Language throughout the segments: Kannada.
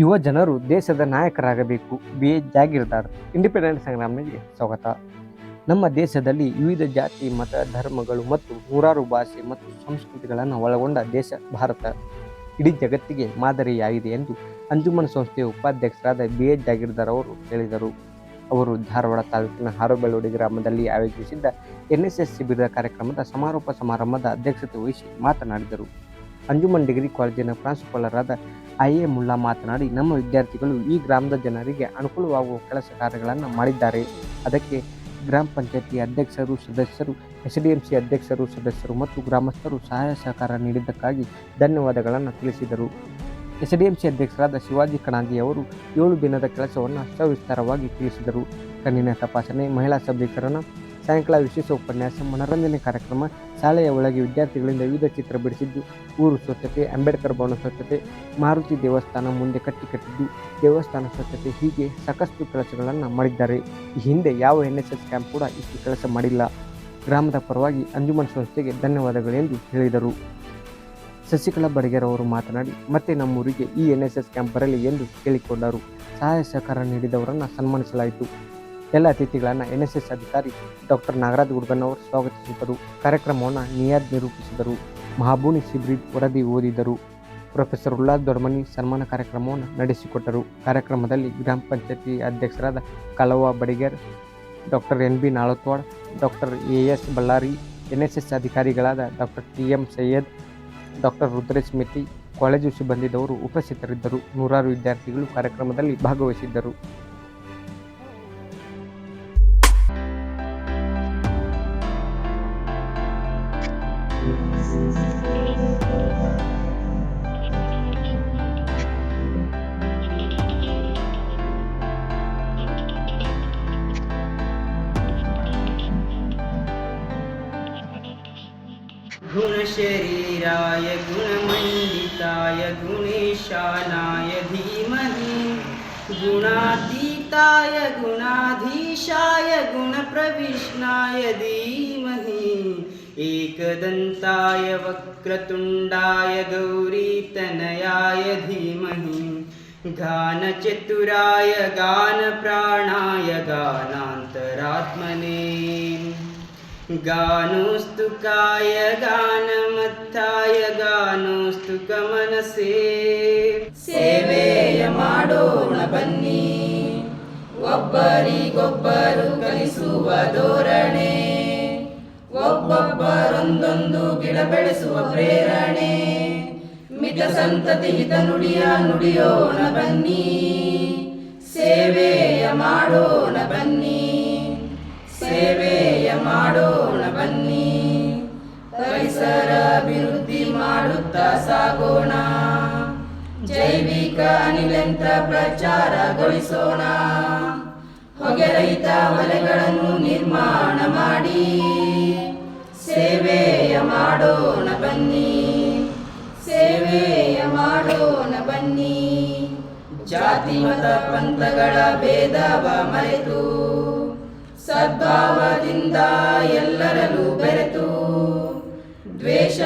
ಯುವ ಜನರು ದೇಶದ ನಾಯಕರಾಗಬೇಕು. ಬಿ. ಜಾಗೀರ್ದಾರ್, ಇಂಡಿಪೆಂಡೆಂಟ್ ಸಂಗ್ರಾಮಕ್ಕೆ ಸ್ವಾಗತ. ನಮ್ಮ ದೇಶದಲ್ಲಿ ವಿವಿಧ ಜಾತಿ, ಮತ, ಧರ್ಮಗಳು ಮತ್ತು ನೂರಾರು ಭಾಷೆ ಮತ್ತು ಸಂಸ್ಕೃತಿಗಳನ್ನು ಒಳಗೊಂಡ ದೇಶ ಭಾರತ. ಇಡೀ ಜಗತ್ತಿಗೆ ಮಾದರಿಯಾಗಿದೆ ಎಂದು ಅಂಜುಮನ್ ಸಂಸ್ಥೆಯ ಉಪಾಧ್ಯಕ್ಷರಾದ ಬಿ. ಎ. ಜಾಗೀರ್ದಾರ್ ಅವರು ಹೇಳಿದರು. ಅವರು ಧಾರವಾಡ ತಾಲೂಕಿನ ಹಾರೋಬೆಳವಡಿ ಗ್ರಾಮದಲ್ಲಿ ಆಯೋಜಿಸಿದ್ದ ಎನ್ಎಸ್ಎಸ್ ಶಿಬಿರದ ಕಾರ್ಯಕ್ರಮದ ಸಮಾರೋಪ ಸಮಾರಂಭದ ಅಧ್ಯಕ್ಷತೆ ವಹಿಸಿ ಮಾತನಾಡಿದರು. ಅಂಜುಮನ್ ಡಿಗ್ರಿ ಕಾಲೇಜಿನ ಪ್ರಾಂಶುಪಾಲರಾದ ಐ ಎ ಮುಲ್ಲಾ ಮಾತನಾಡಿ, ನಮ್ಮ ವಿದ್ಯಾರ್ಥಿಗಳು ಈ ಗ್ರಾಮದ ಜನರಿಗೆ ಅನುಕೂಲವಾಗುವ ಕೆಲಸ ಕಾರ್ಯಗಳನ್ನು ಮಾಡಿದ್ದಾರೆ. ಅದಕ್ಕೆ ಗ್ರಾಮ ಪಂಚಾಯತಿ ಅಧ್ಯಕ್ಷರು, ಸದಸ್ಯರು ಎಸ್ ಡಿ ಎಂ ಸಿ ಅಧ್ಯಕ್ಷರು, ಸದಸ್ಯರು ಮತ್ತು ಗ್ರಾಮಸ್ಥರು ಸಹಾಯ ಸಹಕಾರ ನೀಡಿದ್ದಕ್ಕಾಗಿ ಧನ್ಯವಾದಗಳನ್ನು ತಿಳಿಸಿದರು. ಎಸ್ ಡಿ ಎಂ ಸಿ ಅಧ್ಯಕ್ಷರಾದ ಶಿವಾಜಿ ಕಣಾಜಿ ಅವರು ಏಳು ದಿನದ ಕೆಲಸವನ್ನು ಸವಿಸ್ತಾರವಾಗಿ ತಿಳಿಸಿದರು. ಕಣ್ಣಿನ ತಪಾಸಣೆ, ಮಹಿಳಾ ಸಬಲೀಕರಣ ಸಾಯಂಕಾಲ ವಿಶೇಷ ಉಪನ್ಯಾಸ ಮನರಂಜನೆ ಕಾರ್ಯಕ್ರಮ, ಶಾಲೆಯ ಒಳಗೆ ವಿದ್ಯಾರ್ಥಿಗಳಿಂದ ವಿವಿಧ ಚಿತ್ರ ಬಿಡಿಸಿದ್ದು, ಊರು ಸ್ವಚ್ಛತೆ, ಅಂಬೇಡ್ಕರ್ ಭವನ ಸ್ವಚ್ಛತೆ, ಮಾರುತಿ ದೇವಸ್ಥಾನ ಮುಂದೆ ಕಟ್ಟಿ ಕಟ್ಟಿದ್ದು, ದೇವಸ್ಥಾನ ಸ್ವಚ್ಛತೆ ಹೀಗೆ ಸಾಕಷ್ಟು ಕೆಲಸಗಳನ್ನು ಮಾಡಿದ್ದಾರೆ. ಈ ಹಿಂದೆ ಯಾವ ಎನ್ ಎಸ್ ಎಸ್ ಕ್ಯಾಂಪ್ ಕೂಡ ಇಷ್ಟು ಕೆಲಸ ಮಾಡಿಲ್ಲ. ಗ್ರಾಮದ ಪರವಾಗಿ ಅಂಜುಮನ್ ಸಂಸ್ಥೆಗೆ ಧನ್ಯವಾದಗಳು ಎಂದು ಹೇಳಿದರು. ಶಶಿಕಲಾ ಬಡಗೇರ್ ಅವರು ಮಾತನಾಡಿ, ಮತ್ತೆ ನಮ್ಮೂರಿಗೆ ಈ ಎನ್ ಎಸ್ ಎಸ್ ಕ್ಯಾಂಪ್ ಬರಲಿ ಎಂದು ಕೇಳಿಕೊಂಡರು. ಸಹಾಯ ಸಹಕಾರ ನೀಡಿದವರನ್ನು ಸನ್ಮಾನಿಸಲಾಯಿತು. ಎಲ್ಲ ಅತಿಥಿಗಳನ್ನು ಎನ್ ಎಸ್ ಎಸ್ ಅಧಿಕಾರಿ ಡಾಕ್ಟರ್ ನಾಗರಾಜ್ ಗುಡ್ಗನ್ ಅವರು ಸ್ವಾಗತಿಸಿದರು. ಕಾರ್ಯಕ್ರಮವನ್ನು ನಿಯಾದ್ ನಿರೂಪಿಸಿದರು. ಮಹಾಬೂನಿ ಸಿಬ್ರಿಡ್ ವರದಿ ಓದಿದರು. ಪ್ರೊಫೆಸರ್ ಉಲ್ಲಾಸ್ ದೊಡ್ಮನಿ ಸನ್ಮಾನ ಕಾರ್ಯಕ್ರಮವನ್ನು ನಡೆಸಿಕೊಟ್ಟರು. ಕಾರ್ಯಕ್ರಮದಲ್ಲಿ ಗ್ರಾಮ ಪಂಚಾಯತಿ ಅಧ್ಯಕ್ಷರಾದ Kalava Badiger, doctor N B Nalatwad doctor A S Ballari N S S ಅಧಿಕಾರಿಗಳಾದ doctor T M Syed, doctor Rudresh ಮಿತಿ, ಕಾಲೇಜು ಸಿಬ್ಬಂದಿದವರು ಉಪಸ್ಥಿತರಿದ್ದರು. ನೂರಾರು ವಿದ್ಯಾರ್ಥಿಗಳು ಕಾರ್ಯಕ್ರಮದಲ್ಲಿ ಭಾಗವಹಿಸಿದ್ದರು. गुणशरीराय गुणमण्डिताय गुणेशानाय धीमहि। गुणातीताय गुणाधीशाय गुणप्रविष्णाय धीमहि एकदन्ताय वक्रतुण्डाय गौरीतनयाय धीमहि गानचतुराय गानप्राणाय गानान्तरात्मने गानोस्तुकाय गानमत्थाय गानोस्तु कमनसे सेवे माडो नी गोबरि गोब्बर धोरणे ಒಬ್ಬೊಬ್ಬರೊಂದೊಂದು ಗಿಡ ಬೆಳೆಸುವ ಪ್ರೇರಣೆ. ಮಿತ ಸಂತತಿ ಹಿತ ನುಡಿಯ ನುಡಿಯೋಣ ಬನ್ನಿ. ಸೇವೆಯ ಮಾಡೋಣ ಬನ್ನಿ. ಸೇವೆಯ ಮಾಡೋಣ ಬನ್ನಿ. ಪರಿಸರ ಅಭಿವೃದ್ಧಿ ಮಾಡುತ್ತಾ ಸಾಗೋಣ. ಜೈವಿಕ ಅನಿಲಂತ್ರ ಪ್ರಚಾರಗೊಳಿಸೋಣ ಹೊಗೆರಹಿತ ರಹಿತ ವಲಯಗಳನ್ನು ನಿರ್ಮಾಣ ಮಾಡಿ. ಸೇವೆಯ ಮಾಡೋಣ ಬನ್ನಿ. ಸೇವೆಯ ಮಾಡೋಣ ಬನ್ನಿ. ಜಾತಿ ಮತ ಪಂಥಗಳ ಭೇದವ ಮರೆತು, ಸದ್ಭಾವದಿಂದ ಎಲ್ಲರಲ್ಲೂ ಬೆರೆತು, ದ್ವೇಷ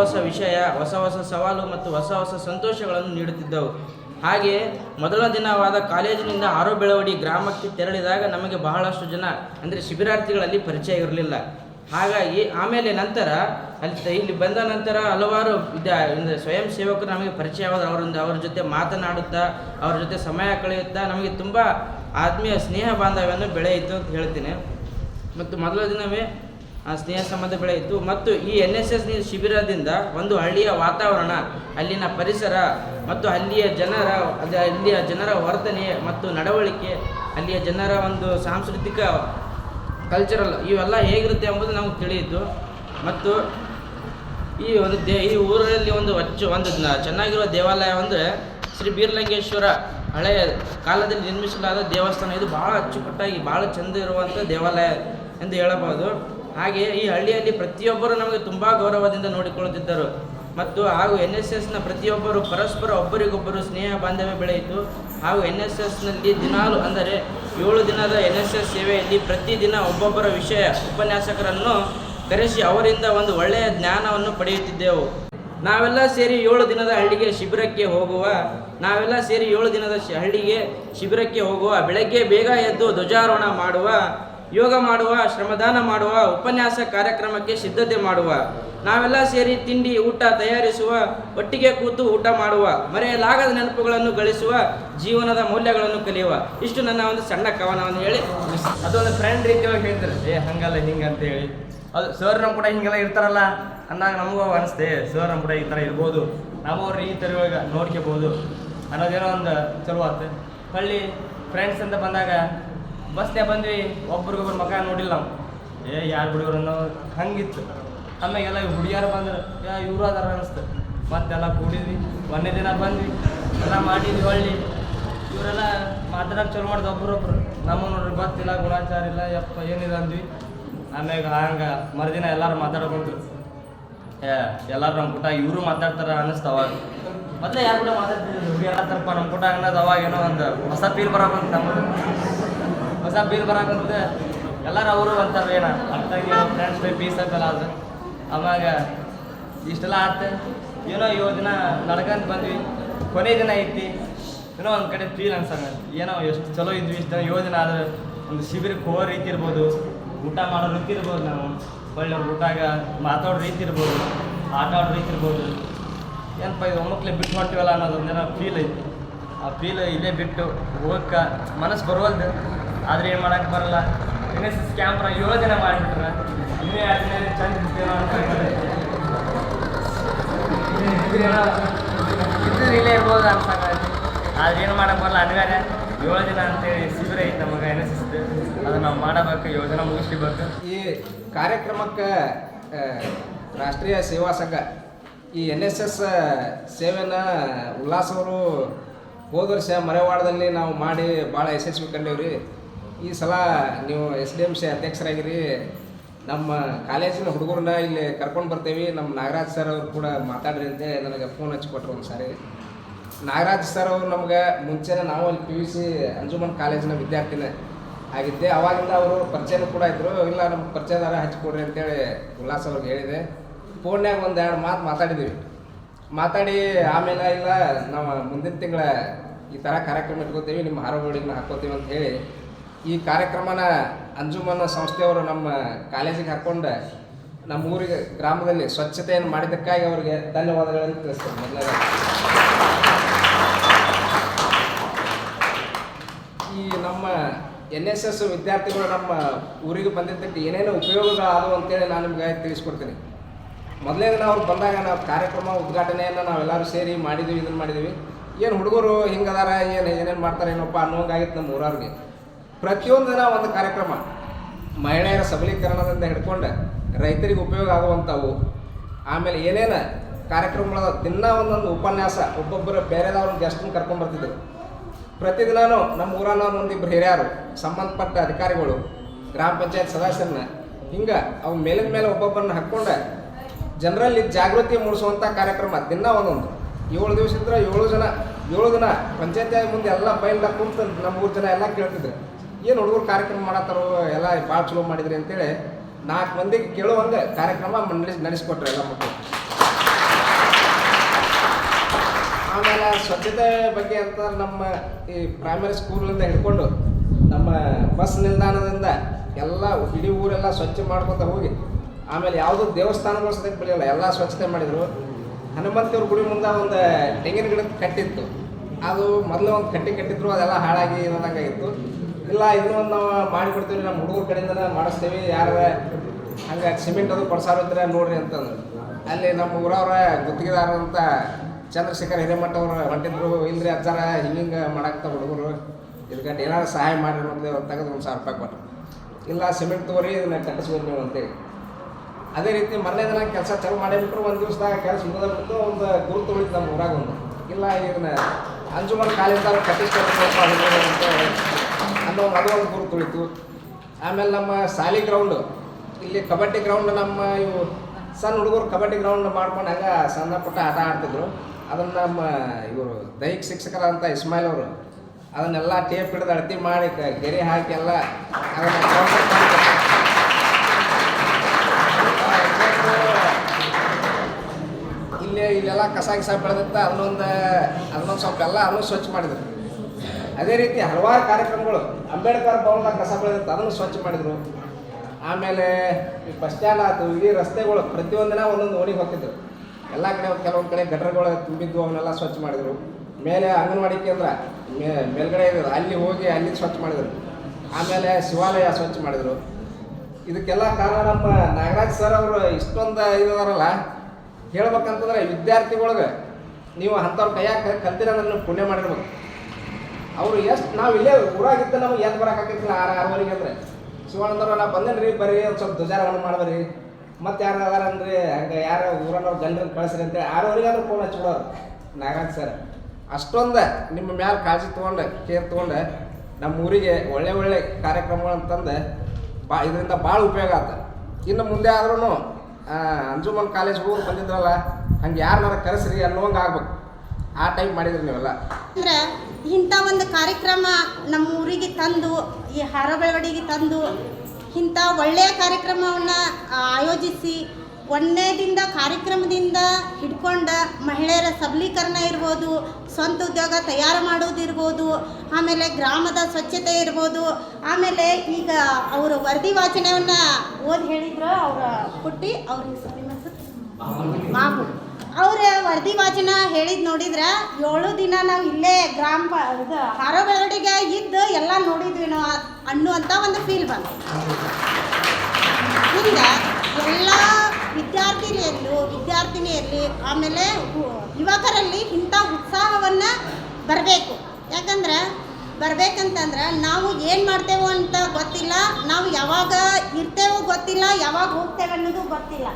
ಹೊಸ ವಿಷಯ, ಹೊಸ ಹೊಸ ಸವಾಲು ಮತ್ತು ಹೊಸ ಹೊಸ ಸಂತೋಷಗಳನ್ನು ನೀಡುತ್ತಿದ್ದವು. ಹಾಗೆ ಮೊದಲ ದಿನವಾದ ಕಾಲೇಜಿನಿಂದ ಆರೋ ಬೆಳವಡಿ ಗ್ರಾಮಕ್ಕೆ ತೆರಳಿದಾಗ ನಮಗೆ ಬಹಳಷ್ಟು ಜನ, ಅಂದರೆ ಶಿಬಿರಾರ್ಥಿಗಳಲ್ಲಿ ಪರಿಚಯ ಇರಲಿಲ್ಲ. ಹಾಗಾಗಿ ಆಮೇಲೆ ನಂತರ, ಅಲ್ಲಿ ಇಲ್ಲಿ ಬಂದ ನಂತರ ಹಲವಾರು ಅಂದರೆ ಸ್ವಯಂ ಸೇವಕರು ನಮಗೆ ಪರಿಚಯವಾದ ಅವರಿಂದ, ಅವರ ಜೊತೆ ಮಾತನಾಡುತ್ತಾ, ಅವ್ರ ಜೊತೆ ಸಮಯ ಕಳೆಯುತ್ತಾ ನಮಗೆ ತುಂಬ ಆತ್ಮೀಯ ಸ್ನೇಹ ಬಾಂಧವ್ಯವನ್ನು ಬೆಳೆಯಿತು ಅಂತ ಹೇಳ್ತೀನಿ. ಮತ್ತು ಮೊದಲ ದಿನವೇ ಸ್ನೇಹ ಸಂಬಂಧ ಬೆಳೆಯಿತು ಮತ್ತು ಈ ಎನ್ ಎಸ್ ಎಸ್ ಶಿಬಿರದಿಂದ ಒಂದು ಹಳ್ಳಿಯ ವಾತಾವರಣ, ಅಲ್ಲಿನ ಪರಿಸರ ಮತ್ತು ಅಲ್ಲಿಯ ಜನರ ಅಲ್ಲಿಯ ಜನರ ವರ್ತನೆ ಮತ್ತು ನಡವಳಿಕೆ, ಅಲ್ಲಿಯ ಜನರ ಒಂದು ಸಾಂಸ್ಕೃತಿಕ ಕಲ್ಚರಲ್ ಇವೆಲ್ಲ ಹೇಗಿರುತ್ತೆ ಎಂಬುದು ನಮಗೆ ತಿಳಿಯಿತು. ಮತ್ತು ಈ ಒಂದು ದೇ, ಈ ಊರಲ್ಲಿ ಒಂದು ಅಚ್ಚು, ಒಂದು ಚೆನ್ನಾಗಿರುವ ದೇವಾಲಯ ಅಂದರೆ ಶ್ರೀ ಬೀರ್ಲಿಂಗೇಶ್ವರ ಹಳೆಯ ಕಾಲದಲ್ಲಿ ನಿರ್ಮಿಸಲಾದ ದೇವಸ್ಥಾನ. ಇದು ಭಾಳ ಅಚ್ಚುಕಟ್ಟಾಗಿ ಭಾಳ ಚೆಂದ ಇರುವಂಥ ದೇವಾಲಯ ಎಂದು ಹೇಳಬಹುದು. ಹಾಗೆಯೇ ಈ ಹಳ್ಳಿಯಲ್ಲಿ ಪ್ರತಿಯೊಬ್ಬರು ನಮಗೆ ತುಂಬ ಗೌರವದಿಂದ ನೋಡಿಕೊಳ್ಳುತ್ತಿದ್ದರು. ಮತ್ತು ಹಾಗೂ ಎನ್ ಎಸ್ ಎಸ್ನ ಪ್ರತಿಯೊಬ್ಬರು ಪರಸ್ಪರ ಒಬ್ಬರಿಗೊಬ್ಬರು ಸ್ನೇಹ ಬಾಂಧವ್ಯ ಬೆಳೆಯಿತು. ಹಾಗೂ ಎನ್ ಎಸ್ ಎಸ್ನಲ್ಲಿ ದಿನಾಲು ಅಂದರೆ ಏಳು ದಿನದ ಎನ್ ಎಸ್ ಎಸ್ ಸೇವೆಯಲ್ಲಿ ಪ್ರತಿದಿನ ಒಬ್ಬೊಬ್ಬರ ವಿಷಯ ಉಪನ್ಯಾಸಕರನ್ನು ಕರೆಸಿ ಅವರಿಂದ ಒಂದು ಒಳ್ಳೆಯ ಜ್ಞಾನವನ್ನು ಪಡೆಯುತ್ತಿದ್ದೆವು. ನಾವೆಲ್ಲ ಸೇರಿ ಏಳು ದಿನದ ಹಳ್ಳಿಗೆ ಶಿಬಿರಕ್ಕೆ ಹೋಗುವ, ನಾವೆಲ್ಲ ಸೇರಿ ಏಳು ದಿನದ ಹಳ್ಳಿಗೆ ಶಿಬಿರಕ್ಕೆ ಹೋಗುವ, ಬೆಳಗ್ಗೆ ಬೇಗ ಎದ್ದು ಧ್ವಜಾರೋಹಣ ಮಾಡುವ ಯೋಗ ಮಾಡುವ, ಶ್ರಮದಾನ ಮಾಡುವ, ಉಪನ್ಯಾಸ ಕಾರ್ಯಕ್ರಮಕ್ಕೆ ಸಿದ್ಧತೆ ಮಾಡುವ. ನಾವೆಲ್ಲ ಸೇರಿ ತಿಂಡಿ, ಊಟ ತಯಾರಿಸುವ, ಒಟ್ಟಿಗೆ ಕೂತು ಊಟ ಮಾಡುವ, ಮರೆಯಲಾಗದ ನೆನಪುಗಳನ್ನು ಗಳಿಸುವ, ಜೀವನದ ಮೌಲ್ಯಗಳನ್ನು ಕಲಿಯುವ. ಇಷ್ಟು ನನ್ನ ಒಂದು ಸಣ್ಣ ಕವನವನ್ನು ಹೇಳಿ. ಅದೊಂದು ಫ್ರೆಂಡ್ ರೀತಿಯಾಗಿ ಹೇಳ್ತಾರೆ, ಏ, ಹಂಗಲ್ಲ ಹಿಂಗಂತ ಹೇಳಿ ಅದು ಸರ್ ನಮ್ಮ ಕೂಡ ಹಿಂಗೆಲ್ಲ ಇರ್ತಾರಲ್ಲ, ಅಂದಾಗ ನಮಗೂ ಅನಿಸ್ತೆ ಸರ್ ನಮ್ಮ ಕೂಡ ಈ ಥರ ಇರ್ಬೋದು. ನಾವು ಅವ್ರು ಈ ಥರ ನೋಡ್ಕೋಬೋದು. ಅನ್ನೋದೇನೋ ಒಂದು ಚಲೋ ಆತು ಹಳ್ಳಿ ಫ್ರೆಂಡ್ಸ್ ಅಂತ ಬಂದಾಗ ಬಸ್ನೇ ಬಂದ್ವಿ, ಒಬ್ರಿಗೊಬ್ರು ಮಕ ನೋಡಿಲ್ಲ ನಾವು. ಏ, ಯಾರು ಹುಡುಗರು ಅನ್ನೋ ಹಂಗಿತ್ತು. ಆಮ್ಯಾಗೆಲ್ಲ ಹುಡುಗಿಯಾರು ಬಂದ್ರೆ, ಯಾ, ಇವರು ಅದಾರ ಅನಿಸ್ತು. ಮತ್ತೆಲ್ಲ ಕೂಡಿದ್ವಿ ಒಂದನೇ ದಿನ ಬಂದ್ವಿ, ಎಲ್ಲ ಮಾಡಿದ್ವಿ ಹೊಳ್ಳಿ ಇವರೆಲ್ಲ ಮಾತಾಡಕ್ಕೆ ಚಲೋ ಮಾಡಿದ ಒಬ್ರೊಬ್ರು. ನಮ್ಮ ನೋಡ್ರಿ, ಗೊತ್ತಿಲ್ಲ, ಗುಣಾಚಾರ ಇಲ್ಲ, ಯಪ್ಪ ಏನಿದೆ ಅಂದ್ವಿ. ಆಮ್ಯಾಗ ಹಂಗೆ ಮರುದಿನ ಎಲ್ಲರೂ ಮಾತಾಡ್ಕೊಂಡ್ರು. ಏ, ಎಲ್ಲರೂ ನಮ್ಮ ಕೂಟ ಇವರು ಮಾತಾಡ್ತಾರೆ ಅನ್ನಿಸ್ತು ಅವಾಗ. ಮೊದಲೇ ಯಾರು ಕೂಡ ಮಾತಾಡ್ತಿದ್ರು ಎಲ್ಲ ತರಪ್ಪ ನಮ್ಮ ಕೂಟ ಅನ್ನೋದು ಅವಾಗ ಏನೋ ಒಂದು ಹೊಸ ಫೀಲ್ ಬರೋಕಂತ ನಮ್ಮದು ಹೊಸ ಬೀರ್ ಬರೋಕಂತ ಎಲ್ಲರೂ ಅವರು ಅಂತಾರೆ, ಏನ ಅರ್ಥಾಗಿ ಫ್ರೆಂಡ್ಸ್ ಬೈ ಪೀಸ್ ಅಂತಲ್ಲ ಅದು. ಅವಾಗ ಇಷ್ಟೆಲ್ಲ ಆತು. ಏನೋ ಏಳು ದಿನ ನಡ್ಕಂತ ಬಂದ್ವಿ. ಕೊನೆ ದಿನ ಐತಿ. ಏನೋ ಒಂದು ಕಡೆ ಫೀಲ್ ಅನ್ಸಂಗ ಏನೋ ಎಷ್ಟು ಚಲೋ ಇದ್ವಿ ಇಷ್ಟು ದಿನ ಆದ್ರೆ ಒಂದು ಶಿಬಿರಕ್ಕೆ ಹೋಗೋ ರೀತಿ ಇರ್ಬೋದು. ಊಟ ಮಾಡೋ ರೀತಿ ಇರ್ಬೋದು ನಾವು. ಒಳ್ಳೆ ಊಟಾಗ ಮಾತಾಡೋ ರೀತಿ ಇರ್ಬೋದು. ಆಟ ಆಡೋ ರೀತಿ ಇರ್ಬೋದು. ಏನಪ್ಪ, ಇದು ಒಮ್ಮಕ್ಲೆ ಬಿಟ್ಟು ಮಾಡ್ತೀವಲ್ಲ ಅನ್ನೋದೊಂದೇನೋ ಫೀಲ್ ಐತಿ. ಆ ಫೀಲ್ ಇಲ್ಲೇ ಬಿಟ್ಟು ಹೋಗಕ್ಕೆ ಮನಸ್ಸು ಬರುವಲ್ದು. ಆದ್ರೆ ಏನು ಮಾಡಕ್ಕೆ ಬರಲ್ಲ. ಎನ್ ಎಸ್ ಎಸ್ ಕ್ಯಾಂಪ್ನ ಏಳು ದಿನ ಮಾಡಿಬಿಟ್ರೆ. ಇನ್ನೇ ಎರಡು ಚಂದ ಅಂತ ಆದ್ರೆ ಏನು ಮಾಡಕ್ಕೆ ಬರಲ್ಲ, ಅನಿವಾರ್ಯ. ಏಳು ದಿನ ಅಂತೇಳಿ ಶಿಬಿರ ಐತೆ ನಮಗೆ ಎನ್ ಎಸ್ ಎಸ್ ಅದನ್ನ ನಾವು ಮಾಡಬೇಕು, ಏಳು ದಿನ ಮುಗಿಸ್ಲಿಬೇಕು. ಈ ಕಾರ್ಯಕ್ರಮಕ್ಕೆ ರಾಷ್ಟ್ರೀಯ ಸೇವಾ ಸಂಘ, ಈ ಎನ್ ಎಸ್ ಎಸ್ ಸೇವೆನ ಉಲ್ಲಾಸವರು ಹೋದ ವರ್ಷ ಮರೆವಾಡದಲ್ಲಿ ನಾವು ಮಾಡಿ ಭಾಳ ಯಶಸ್ವಿ ಕಂಡೇವ್ರಿ. ಈ ಸಲ ನೀವು ಎಸ್ ಡಿ ಎಂ ಸಿ ಅಧ್ಯಕ್ಷರಾಗಿರಿ. ನಮ್ಮ ಕಾಲೇಜಿನ ಹುಡುಗರನ್ನ ಇಲ್ಲಿ ಕರ್ಕೊಂಡು ಬರ್ತೇವೆ. ನಮ್ಮ ನಾಗರಾಜ್ ಸರ್ ಅವರು ಕೂಡ ಮಾತಾಡ್ರಿ ಅಂತ ನನಗೆ ಫೋನ್ ಹಚ್ಕೊಟ್ರು ಒಂದು ಸಾರಿ. ನಾಗರಾಜ್ ಸರ್ ಅವರು ನಮ್ಗೆ ಮುಂಚೆನೇ ನಾವು ಅಲ್ಲಿ ಪಿ ಯು ಸಿ ಅಂಜುಮನ್ ಕಾಲೇಜಿನ ವಿದ್ಯಾರ್ಥಿನೇ ಆಗಿದ್ದೆ. ಅವಾಗಿಂದ ಅವರು ಪರಿಚಯನೂ ಕೂಡ ಇದ್ದರು ಇಲ್ಲ ನಮ್ಮ ಪರಿಚಯದಾರ ಹಚ್ಕೊಡ್ರಿ ಅಂತೇಳಿ ಉಲ್ಲಾಸ್ ಅವ್ರಿಗೆ ಹೇಳಿದೆ. ಫೋನ್ಯಾಗ ಒಂದು ಎರಡು ಮಾತು ಮಾತಾಡಿದ್ವಿ. ಮಾತಾಡಿ ಆಮೇಲೆ ಇಲ್ಲ, ನಾವು ಮುಂದಿನ ತಿಂಗಳ ಈ ಥರ ಕಾರ್ಯಕ್ರಮ ಇಟ್ಕೋತೀವಿ, ನಿಮ್ಮ ಹಾರೋಗಳಿಗೆ ಹಾಕೋತೀವಿ ಅಂತ ಹೇಳಿ ಈ ಕಾರ್ಯಕ್ರಮನ ಅಂಜುಮನ ಸಂಸ್ಥೆಯವರು ನಮ್ಮ ಕಾಲೇಜಿಗೆ ಹಾಕ್ಕೊಂಡು ನಮ್ಮ ಊರಿಗೆ, ಗ್ರಾಮದಲ್ಲಿ ಸ್ವಚ್ಛತೆಯನ್ನು ಮಾಡಿದ್ದಕ್ಕಾಗಿ ಅವರಿಗೆ ಧನ್ಯವಾದಗಳನ್ನು ತಿಳಿಸ್ತೇನೆ. ಮೊದಲ ಈ ನಮ್ಮ ಎನ್ ಎಸ್ ಎಸ್ ವಿದ್ಯಾರ್ಥಿಗಳು ನಮ್ಮ ಊರಿಗೆ ಬಂದಿದ್ದಕ್ಕೆ ಏನೇನು ಉಪಯೋಗಗಳಾದವು ಅಂತೇಳಿ ನಾನು ನಿಮ್ಗೆ ತಿಳಿಸ್ಕೊಡ್ತೀನಿ. ಮೊದಲೇ ಅವ್ರು ಬಂದಾಗ ನಾವು ಕಾರ್ಯಕ್ರಮ ಉದ್ಘಾಟನೆಯನ್ನು ನಾವೆಲ್ಲರೂ ಸೇರಿ ಮಾಡಿದ್ವಿ, ಇದನ್ನು ಮಾಡಿದ್ವಿ. ಏನು ಹುಡುಗರು ಹಿಂಗದಾರ, ಏನು, ಏನೇನು ಮಾಡ್ತಾರೆ ಏನಪ್ಪ ಅನ್ನೋಂಗಾಗಿತ್ತು ನಮ್ಮ ಊರವ್ರಿಗೆ. ಪ್ರತಿಯೊಂದು ದಿನ ಒಂದು ಕಾರ್ಯಕ್ರಮ ಮಹಿಳೆಯರ ಸಬಲೀಕರಣದಿಂದ ಹಿಡ್ಕೊಂಡು ರೈತರಿಗೆ ಉಪಯೋಗ ಆಗುವಂಥವು. ಆಮೇಲೆ ಏನೇನು ಕಾರ್ಯಕ್ರಮಗಳ ದಿನ ಒಂದೊಂದು ಉಪನ್ಯಾಸ, ಒಬ್ಬೊಬ್ಬರು ಬೇರೆದವ್ರನ್ನ ಗೆಸ್ಟನ್ನ ಕರ್ಕೊಂಡ್ಬರ್ತಿದ್ರು ಪ್ರತಿದಿನವೂ ನಮ್ಮ ಊರನ್ನ ಒಂದಿಬ್ಬರು ಹಿರಿಯರು, ಸಂಬಂಧಪಟ್ಟ ಅಧಿಕಾರಿಗಳು, ಗ್ರಾಮ ಪಂಚಾಯತ್ ಸದಸ್ಯರನ್ನ, ಹಿಂಗೆ ಅವು ಮೇಲಿನ ಮೇಲೆ ಒಬ್ಬೊಬ್ಬರನ್ನ ಹಾಕ್ಕೊಂಡು ಜನರಲ್ಲಿ ಜಾಗೃತಿ ಮೂಡಿಸುವಂಥ ಕಾರ್ಯಕ್ರಮ ದಿನ ಒಂದೊಂದು. ಏಳು ದಿವಸ ಇದ್ರೆ ಏಳು ಜನ, ಏಳು ದಿನ ಪಂಚಾಯತಿ ಮುಂದೆ ಎಲ್ಲ ಬೈಲ್ದಾಗ ಕುಂತು ನಮ್ಮ ಊರು ಜನ ಎಲ್ಲ ಕೇಳ್ತಿದ್ರು. ಏನು ಹುಡುಗರು ಕಾರ್ಯಕ್ರಮ ಮಾಡತ್ತಾರೋ ಎಲ್ಲ ಭಾಳ ಚಲೋ ಮಾಡಿದ್ರಿ ಅಂತೇಳಿ ನಾಲ್ಕು ಮಂದಿಗೆ ಹಂಗೆ ಕಾರ್ಯಕ್ರಮ ನಡೆಸಿ ನಡೆಸಿಕೊಟ್ರು ಎಲ್ಲ ಮಕ್ಕಳು ಆಮೇಲೆ ಸ್ವಚ್ಛತೆ ಬಗ್ಗೆ ಅಂತ ನಮ್ಮ ಈ ಪ್ರೈಮರಿ ಸ್ಕೂಲಿಂದ ಹಿಡ್ಕೊಂಡು ನಮ್ಮ ಬಸ್ ನಿಲ್ದಾಣದಿಂದ ಎಲ್ಲ ಇಡೀ ಊರೆಲ್ಲ ಸ್ವಚ್ಛ ಮಾಡ್ಕೊತ ಹೋಗಿ, ಆಮೇಲೆ ಯಾವುದೋ ದೇವಸ್ಥಾನಗಳು ಸದ್ಯ ಬೆಳೆಯಲ್ಲ, ಎಲ್ಲ ಸ್ವಚ್ಛತೆ ಮಾಡಿದರು. ಹನುಮಂತೇವ್ರ ಗುಡಿ ಮುಂದೆ ಒಂದು ತೆಂಗಿನ ಗಿಡ ಕಟ್ಟಿತ್ತು. ಅದು ಮೊದಲು ಒಂದು ಕಟ್ಟಿ ಕಟ್ಟಿದ್ರು, ಅದೆಲ್ಲ ಹಾಳಾಗಿ ಇರೋದಂಗಾಗಿತ್ತು ಇಲ್ಲ ಇದನ್ನ ಒಂದು ನಾವು ಮಾಡಿಕೊಡ್ತೀವಿ, ನಮ್ಮ ಹುಡುಗರ ಕಡೆಯಿಂದ ಮಾಡಿಸ್ತೀವಿ ಯಾರ ಹಂಗೆ ಸಿಮೆಂಟ್ ಅದು ಕೊಡ್ಸಾರ ಇದ್ರೆ ನೋಡ್ರಿ ಅಂತಂದ್ರು. ಅಲ್ಲಿ ನಮ್ಮ ಊರವ್ರ ಗುತ್ತಿಗೆದಾರ ಅಂತ ಚಂದ್ರಶೇಖರ್ ಹಿರೇಮಠ ಅವರು ಹೊಂಟಿದ್ರು, ಇಲ್ರಿ ಅಜ್ಜಾರ ಹಿಂಗೆ ಮಾಡಾಕ್ತ ಹುಡುಗರು. ಇದಕ್ಕೆ ಏನಾದ್ರು ಸಹಾಯ ಮಾಡಿ ತೆಗೆದು ಒಂದು ಸಾವಿರ ರೂಪಾಯಿ ಕೊಟ್ಟರು ಇಲ್ಲ, ಸಿಮೆಂಟ್ ತಗೋರಿ, ಇದನ್ನ ಕಟ್ಟಿಸ್ಬೋದು ನೀವು ಅಂತೇಳಿ. ಅದೇ ರೀತಿ ಮೊನ್ನೆ ದಿನ ಕೆಲಸ ಚಾಲು ಮಾಡಿಬಿಟ್ರು, ಒಂದು ದಿವಸದಾಗ ಕೆಲಸ ಮುಗಿದ್ಬಿಟ್ಟು ಒಂದು ಗುರುತು ಉಳಿತು ನಮ್ಮ ಊರಾಗ ಒಂದು. ಇಲ್ಲ, ಇದನ್ನ ಅಂಜುಮನ್ ಕಾಲಿಂದ ಕಟ್ಟಿಸ್ಕೊಳ್ಬೇಕು ಅಂತ ಅನ್ನೋ ಅದು ಒಂದು ಗುರುತು ತುಳಿತು ಆಮೇಲೆ ನಮ್ಮ ಸಾಲಿ ಗ್ರೌಂಡು ಇಲ್ಲಿ ಕಬಡ್ಡಿ ಗ್ರೌಂಡ್ ನಮ್ಮ ಇವು ಸಣ್ಣ ಹುಡುಗರು ಕಬಡ್ಡಿ ಗ್ರೌಂಡ್ ಮಾಡ್ಕೊಂಡು ಹಂಗೆ ಸಣ್ಣ ಪುಟ್ಟ ಆಟ ಆಡ್ತಿದ್ರು. ಅದನ್ನು ನಮ್ಮ ಇವರು ದೈಹಿಕ ಶಿಕ್ಷಕರಂತ ಇಸ್ಮಾಯಿಲ್ ಅವರು ಅದನ್ನೆಲ್ಲ ಟೇಪ್ ಹಿಡಿದು ಅಳತಿ ಮಾಡಿ ಗೆರೆ ಹಾಕಿ ಎಲ್ಲ ಇಲ್ಲಿ, ಇಲ್ಲೆಲ್ಲ ಕಸ ಗಿಸ ಬೆಳೆದಿತ್ತ ಅದನ್ನೊಂದು ಅದನ್ನೊಂದು ಸ್ವಲ್ಪ ಎಲ್ಲ ಅದನ್ನು ಸ್ವಚ್ಛ ಮಾಡಿದ್ರು. ಅದೇ ರೀತಿ ಹಲವಾರು ಕಾರ್ಯಕ್ರಮಗಳು ಅಂಬೇಡ್ಕರ್ ಭವನ ಕಸ ಬೆಳೆದಿತ್ತು, ಅದನ್ನು ಸ್ವಚ್ಛ ಮಾಡಿದರು. ಆಮೇಲೆ ಈ ಬಸ್ ಸ್ಟ್ಯಾಂಡ್ ಆಯಿತು, ಇಡೀ ರಸ್ತೆಗಳು ಪ್ರತಿಯೊಂದಿನ ಒಂದೊಂದು ಓಣಿಗೆ ಹೋಗ್ತಿದ್ರು ಎಲ್ಲ ಕಡೆ ಕೆಲವೊಂದು ಕಡೆ ಗಟರ್ಗಳು ತುಂಬಿದ್ದು ಅವನ್ನೆಲ್ಲ ಸ್ವಚ್ಛ ಮಾಡಿದರು. ಮೇಲೆ ಅಂಗನವಾಡಿ ಕೇಂದ್ರ, ಮೇ, ಮೇಲ್ಗಡೆ ಇದ್ದರು ಅಲ್ಲಿ ಹೋಗಿ ಅಲ್ಲಿ ಸ್ವಚ್ಛ ಮಾಡಿದರು. ಆಮೇಲೆ ಶಿವಾಲಯ ಸ್ವಚ್ಛ ಮಾಡಿದರು. ಇದಕ್ಕೆಲ್ಲ ಕಾರಣ ನಮ್ಮ ನಾಗರಾಜ್ ಸರ್ ಅವರು ಇಷ್ಟೊಂದು ಇದಾರಲ್ಲ, ಹೇಳ್ಬೇಕಂತಂದ್ರೆ ವಿದ್ಯಾರ್ಥಿಗಳಿಗೆ ನೀವು ಅಂಥವ್ರ ಕೈಯಾಗ ಕಲ್ತಿರೋದ್ರೆ ನೀವು ಪುಣ್ಯ ಮಾಡಿರ್ಬೇಕು. ಅವರು ಎಷ್ಟು ನಾವು ಇಲ್ಲೇ ಊರಾಗಿದ್ದ ನಮ್ಗೆ ಎದ್ದು ಬರೋಕ್ಕಾಗೈತಿಲ್ಲ ಆರು ಆರೂವರೆಗೆ ಅಂದ್ರೆ? ಶಿವಾನಂದವ್ರು ನಾ ಬಂದೇನಿ ರೀ ಬರ್ರಿ ಒಂದು ಸ್ವಲ್ಪ ಧ್ವಜಾರೋಹಣ ಮಾಡ್ಬರ್ರಿ ಮತ್ತೆ ಯಾರು ಅದಾರ ಅಂದ್ರೆ, ಹಂಗೆ ಯಾರು ಊರನ್ನವ್ರು ಜನರನ್ನು ಕಳಿಸ್ರಿ ಅಂತೇಳಿ ಆರೂವರೆಗೆ ಆದ್ರೂ ಫೋನ್ ಹಚ್ಬಿಡೋರು ನಾಗರಾಜ್ ಸರ್ ಅಷ್ಟೊಂದು ನಿಮ್ಮ ಮ್ಯಾಲೆ ಕಾಳಜಿ ತೊಗೊಂಡು, ಕೇರ್ ತೊಗೊಂಡು ನಮ್ಮ ಊರಿಗೆ ಒಳ್ಳೆ ಒಳ್ಳೆ ಕಾರ್ಯಕ್ರಮಗಳನ್ನು ತಂದೆ ಬಾ ಇದರಿಂದ ಭಾಳ ಉಪಯೋಗ ಆತ. ಇನ್ನು ಮುಂದೆ ಆದ್ರೂ ಅಂಜುಮನ್ ಕಾಲೇಜ್ ಹೋಗಿ ಬಂದಿದ್ರಲ್ಲ, ಹಂಗೆ ಯಾರನ್ನಾರ ಕರೆಸ್ರಿ ಅನ್ನೋಂಗೆ ಆಗ್ಬೇಕು. ಆ ಟೈಪ್ ಮಾಡಿದ್ರಿ ನೀವೆಲ್ಲ. ಇಂಥ ಒಂದು ಕಾರ್ಯಕ್ರಮ ನಮ್ಮ ಊರಿಗೆ ತಂದು ಈ ಹಾರ ಬೆಳವಡಿಗೆ ತಂದು ಇಂಥ ಒಳ್ಳೆಯ ಕಾರ್ಯಕ್ರಮವನ್ನು ಆಯೋಜಿಸಿ ಒಂದನೇದಿಂದ ಕಾರ್ಯಕ್ರಮದಿಂದ ಹಿಡ್ಕೊಂಡ ಮಹಿಳೆಯರ ಸಬಲೀಕರಣ ಇರ್ಬೋದು ಸ್ವಂತ ಉದ್ಯೋಗ ತಯಾರು ಮಾಡೋದಿರ್ಬೋದು ಆಮೇಲೆ ಗ್ರಾಮದ ಸ್ವಚ್ಛತೆ ಇರ್ಬೋದು ಆಮೇಲೆ ಈಗ ಅವರು ವರದಿ ವಾಚನವನ್ನು ಓದಿ ಹೇಳಿದ್ರು ಅವರ ಪುಟ್ಟಿ ಅವ್ರ ಹೆಸರು ಮಾಮು ಅವ್ರ ವರದಿ ವಾಚನ ಹೇಳಿದ್ ನೋಡಿದ್ರ ಏಳು ದಿನ ನಾವು ಇಲ್ಲೇ ಗ್ರಾಮ ಇದು ಹಾರೋಬೆಳವಡಿಗೆ ಇದ್ದು ಎಲ್ಲ ನೋಡಿದ್ವಿ ನಾವು ಅನ್ನುವಂಥ ಒಂದು ಫೀಲ್ ಬಂತು. ಹಿಂಗ ಎಲ್ಲ ವಿದ್ಯಾರ್ಥಿನಿಯಲ್ಲೂ, ವಿದ್ಯಾರ್ಥಿನಿಯಲ್ಲಿ ಆಮೇಲೆ ಯುವಕರಲ್ಲಿ ಇಂಥ ಉತ್ಸಾಹವನ್ನು ಬರಬೇಕು. ಯಾಕಂದ್ರೆ ಬರ್ಬೇಕಂತಂದ್ರೆ ನಾವು ಏನು ಮಾಡ್ತೇವೋ ಅಂತ ಗೊತ್ತಿಲ್ಲ, ನಾವು ಯಾವಾಗ ಇರ್ತೇವೋ ಗೊತ್ತಿಲ್ಲ, ಯಾವಾಗ ಹೋಗ್ತೇವೆ ಅನ್ನೋದು ಗೊತ್ತಿಲ್ಲ.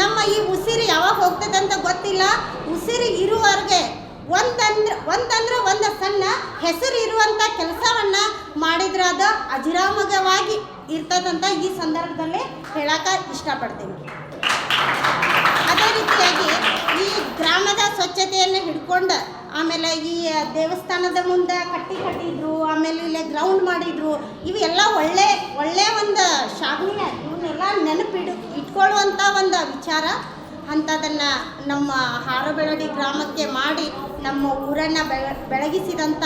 ನಮ್ಮ ಈ ಉಸಿರು ಯಾವಾಗ ಹೋಗ್ತದೆ ಅಂತ ಗೊತ್ತಿಲ್ಲ. ಉಸಿರು ಇರುವವರೆಗೆ ಒಂದಂದ್ರೆ ಒಂದಂದ್ರೆ ಒಂದು ಸಣ್ಣ ಹೆಸರು ಇರುವಂಥ ಕೆಲಸವನ್ನು ಮಾಡಿದ್ರೆ ಅದು ಅಜಿರಾಮಗವಾಗಿ ಇರ್ತದಂತ ಈ ಸಂದರ್ಭದಲ್ಲಿ ಹೇಳಕ್ಕೆ ಇಷ್ಟಪಡ್ತೀನಿ. ಅದೇ ರೀತಿಯಾಗಿ ಈ ಗ್ರಾಮದ ಸ್ವಚ್ಛತೆಯನ್ನು ಹಿಡ್ಕೊಂಡು ಆಮೇಲೆ ಈ ದೇವಸ್ಥಾನದ ಮುಂದೆ ಕಟ್ಟಿ ಕಟ್ಟಿದ್ರು, ಆಮೇಲೆ ಇಲ್ಲೇ ಗ್ರೌಂಡ್ ಮಾಡಿದ್ರು, ಇವೆಲ್ಲ ಒಳ್ಳೆ ಒಳ್ಳೆ ಒಂದು ಶಾಗ್ನಿಯ, ಇವನ್ನೆಲ್ಲ ನೆನಪಿಡು ಇಟ್ಕೊಳ್ಳುವಂಥ ಒಂದು ವಿಚಾರ ಅಂಥದನ್ನು ನಮ್ಮ ಹಾರಬೆಳಡಿ ಗ್ರಾಮಕ್ಕೆ ಮಾಡಿ ನಮ್ಮ ಊರನ್ನು ಬೆಳ ಬೆಳಗಿಸಿದಂಥ